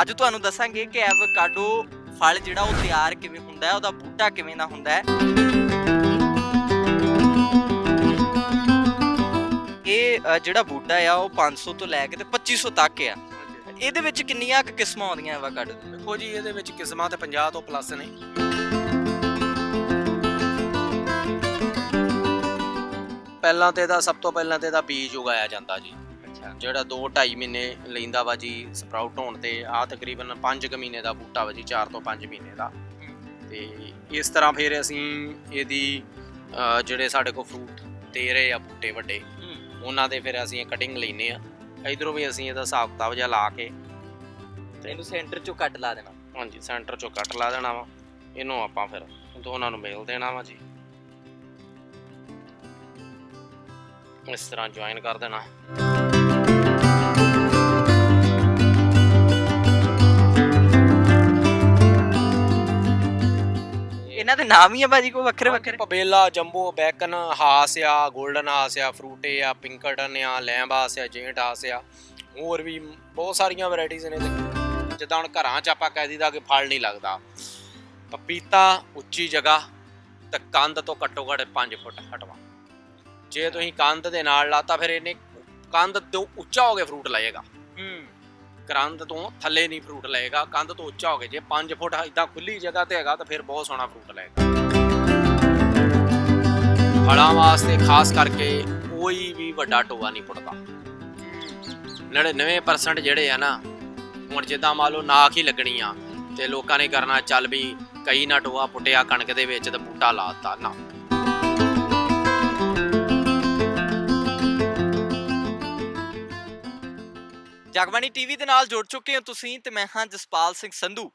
ਅੱਜ ਤੁਹਾਨੂੰ ਦੱਸਾਂਗੇ ਕਿ ਐਵੋਕਾਡੋ ਫਲ ਜਿਹੜਾ ਉਹ ਤਿਆਰ ਕਿਵੇਂ ਹੁੰਦਾ ਹੈ ਉਹਦਾ ਬੂਟਾ ਕਿਵੇਂ ਦਾ ਹੁੰਦਾ ਹੈ। ਇਹ ਜਿਹੜਾ ਬੂਟਾ ਆ ਉਹ 500 ਤੋਂ ਲੈ ਕੇ ਤੇ 2500 ਤੱਕ ਆ। ਇਹਦੇ ਵਿੱਚ ਕਿੰਨੀਆਂ ਕੁ ਕਿਸਮਾਂ ਆਉਂਦੀਆਂ ਐਵੋਕਾਡੋ ਦੀਆਂ? ਦੇਖੋ ਜੀ ਇਹਦੇ ਵਿੱਚ ਕਿਸਮਾਂ ਤੇ 50 ਤੋਂ ਪਲੱਸ ਨੇ। ਪਹਿਲਾਂ ਤੇ ਇਹਦਾ ਸਭ ਤੋਂ ਪਹਿਲਾਂ ਤੇ ਇਹਦਾ ਬੀਜ ਉਗਾਇਆ ਜਾਂਦਾ ਜੀ। ਅੱਛਾ। ਜਿਹੜਾ 2 2.5 ਮਹੀਨੇ ਲੈਂਦਾ ਵਾ ਜੀ ਸਪਰਾਊਟ ਹੋਣ ਤੇ ਆ ਤਕਰੀਬਨ 5 ਕੁ ਮਹੀਨੇ ਦਾ ਬੂਟਾ ਵਾ ਜੀ 4 ਤੋਂ 5 ਮਹੀਨੇ ਦਾ। ਤੇ ਇਸ ਤਰ੍ਹਾਂ ਫਿਰ ਅਸੀਂ ਇਹਦੀ ਜਿਹੜੇ ਸਾਡੇ ਕੋਲ ਫਰੂਟ ਦੇ ਰਹੇ ਆ ਬੂਟੇ ਵੱਡੇ ਉਹਨਾਂ ਦੇ ਫਿਰ ਅਸੀਂ ਕਟਿੰਗ ਲੈਨੇ ਆ। ਇਧਰੋਂ ਵੀ ਅਸੀਂ ਇਹਦਾ ਹਿਸਾਬ ਕਿਤਾਬ ਜਿਹਾ ਲਾ ਕੇ ਇਹਨੂੰ ਸੈਂਟਰ ਚੋਂ ਕੱਟ ਲਾ ਦੇਣਾ। ਹਾਂਜੀ ਸੈਂਟਰ ਚੋਂ ਕੱਟ ਲਾ ਦੇਣਾ ਵਾ। ਇਹਨੂੰ ਆਪਾਂ ਫਿਰ ਦੋਨਾਂ ਨੂੰ ਮੇਲ ਦੇਣਾ ਵਾ ਜੀ। ਇਸ ਤਰ੍ਹਾਂ ਜੁਆਇਨ ਕਰ ਦੇਣਾ। ਇਹਨਾਂ ਦੇ ਨਾਮ ਹੀ ਆ ਭਾਜੀ ਕੋਈ ਵੱਖਰੇ ਵੱਖਰੇ? ਪਬੇਲਾ ਜੰਬੋ ਬੈਕਨ ਹਾਸ ਆ 골ਡਨ ਹਾਸ ਆ ਫਰੂਟੇ ਆ ਪਿੰਕਟਨ ਆ ਲੈਂਬ ਹਾਸ ਆ ਜੇਂਟ ਹਾਸ ਆ। ਹੋਰ ਵੀ ਬਹੁਤ ਸਾਰੀਆਂ ਵੈਰਾਈਟੀਆਂ ਨੇ ਜਿੱਦਾਂ ਹੁਣ ਘਰਾਂ 'ਚ ਆਪਾਂ ਕਹਿ ਦੀਦਾ ਕਿ ਫਲ ਨਹੀਂ ਲੱਗਦਾ। ਪਪੀਤਾ ਉੱਚੀ ਜਗ੍ਹਾ ਤੇ ਕੰਧ ਤੋਂ ਘੱਟੋ ਘੱਟ 5 ਫੁੱਟ ਹਟਵਾ। ਜੇ ਤੁਸੀਂ ਕੰਧ ਦੇ ਨਾਲ ਲਾਤਾ ਫਿਰ ਇਹਨੇ ਕੰਧ ਤੋਂ ਉੱਚਾ ਹੋ ਕੇ ਫਰੂਟ ਲਏਗਾ। ਹੂੰ। ਕੰਧ ਤੋਂ ਥੱਲੇ ਨਹੀਂ ਫਰੂਟ ਲਏਗਾ ਕੰਧ ਤੋਂ ਉੱਚਾ ਹੋ ਕੇ। ਜੇ 5 ਫੁੱਟ ਇਦਾਂ ਖੁੱਲੀ ਜਗ੍ਹਾ ਤੇ ਹੈਗਾ ਤਾਂ ਫਿਰ ਬਹੁਤ ਸੋਹਣਾ ਫਰੂਟ ਲਏਗਾ। ਫਲਾਂ ਵਾਸਤੇ ਖਾਸ ਕਰਕੇ ਕੋਈ ਵੀ ਵੱਡਾ ਟੋਆ ਨਹੀਂ ਪੁੱਟਦਾ। 99% ਜਿਹੜੇ ਆ ਨਾ ਹੁਣ ਜਿੱਦਾਂ ਮੰਨ ਲਓ ਨਾਖ ਹੀ ਲੱਗਣੀ ਆ ਤੇ ਲੋਕਾਂ ਨੇ ਕਰਨਾ ਚੱਲ ਵੀ ਕਈ ਨਾ ਟੋਆ ਪੁੱਟਿਆ ਕਣਕ ਦੇ ਵਿੱਚ ਤੇ ਬੂਟਾ ਲਾਤਾ ਨਾ। ਜਗਬਾਣੀ ਟੀਵੀ ਦੇ ਨਾਲ ਜੁੜ ਚੁੱਕੇ ਹੋ ਤੁਸੀਂ ਤੇ ਮੈਂ ਹਾਂ ਜਸਪਾਲ ਸਿੰਘ ਸੰਧੂ।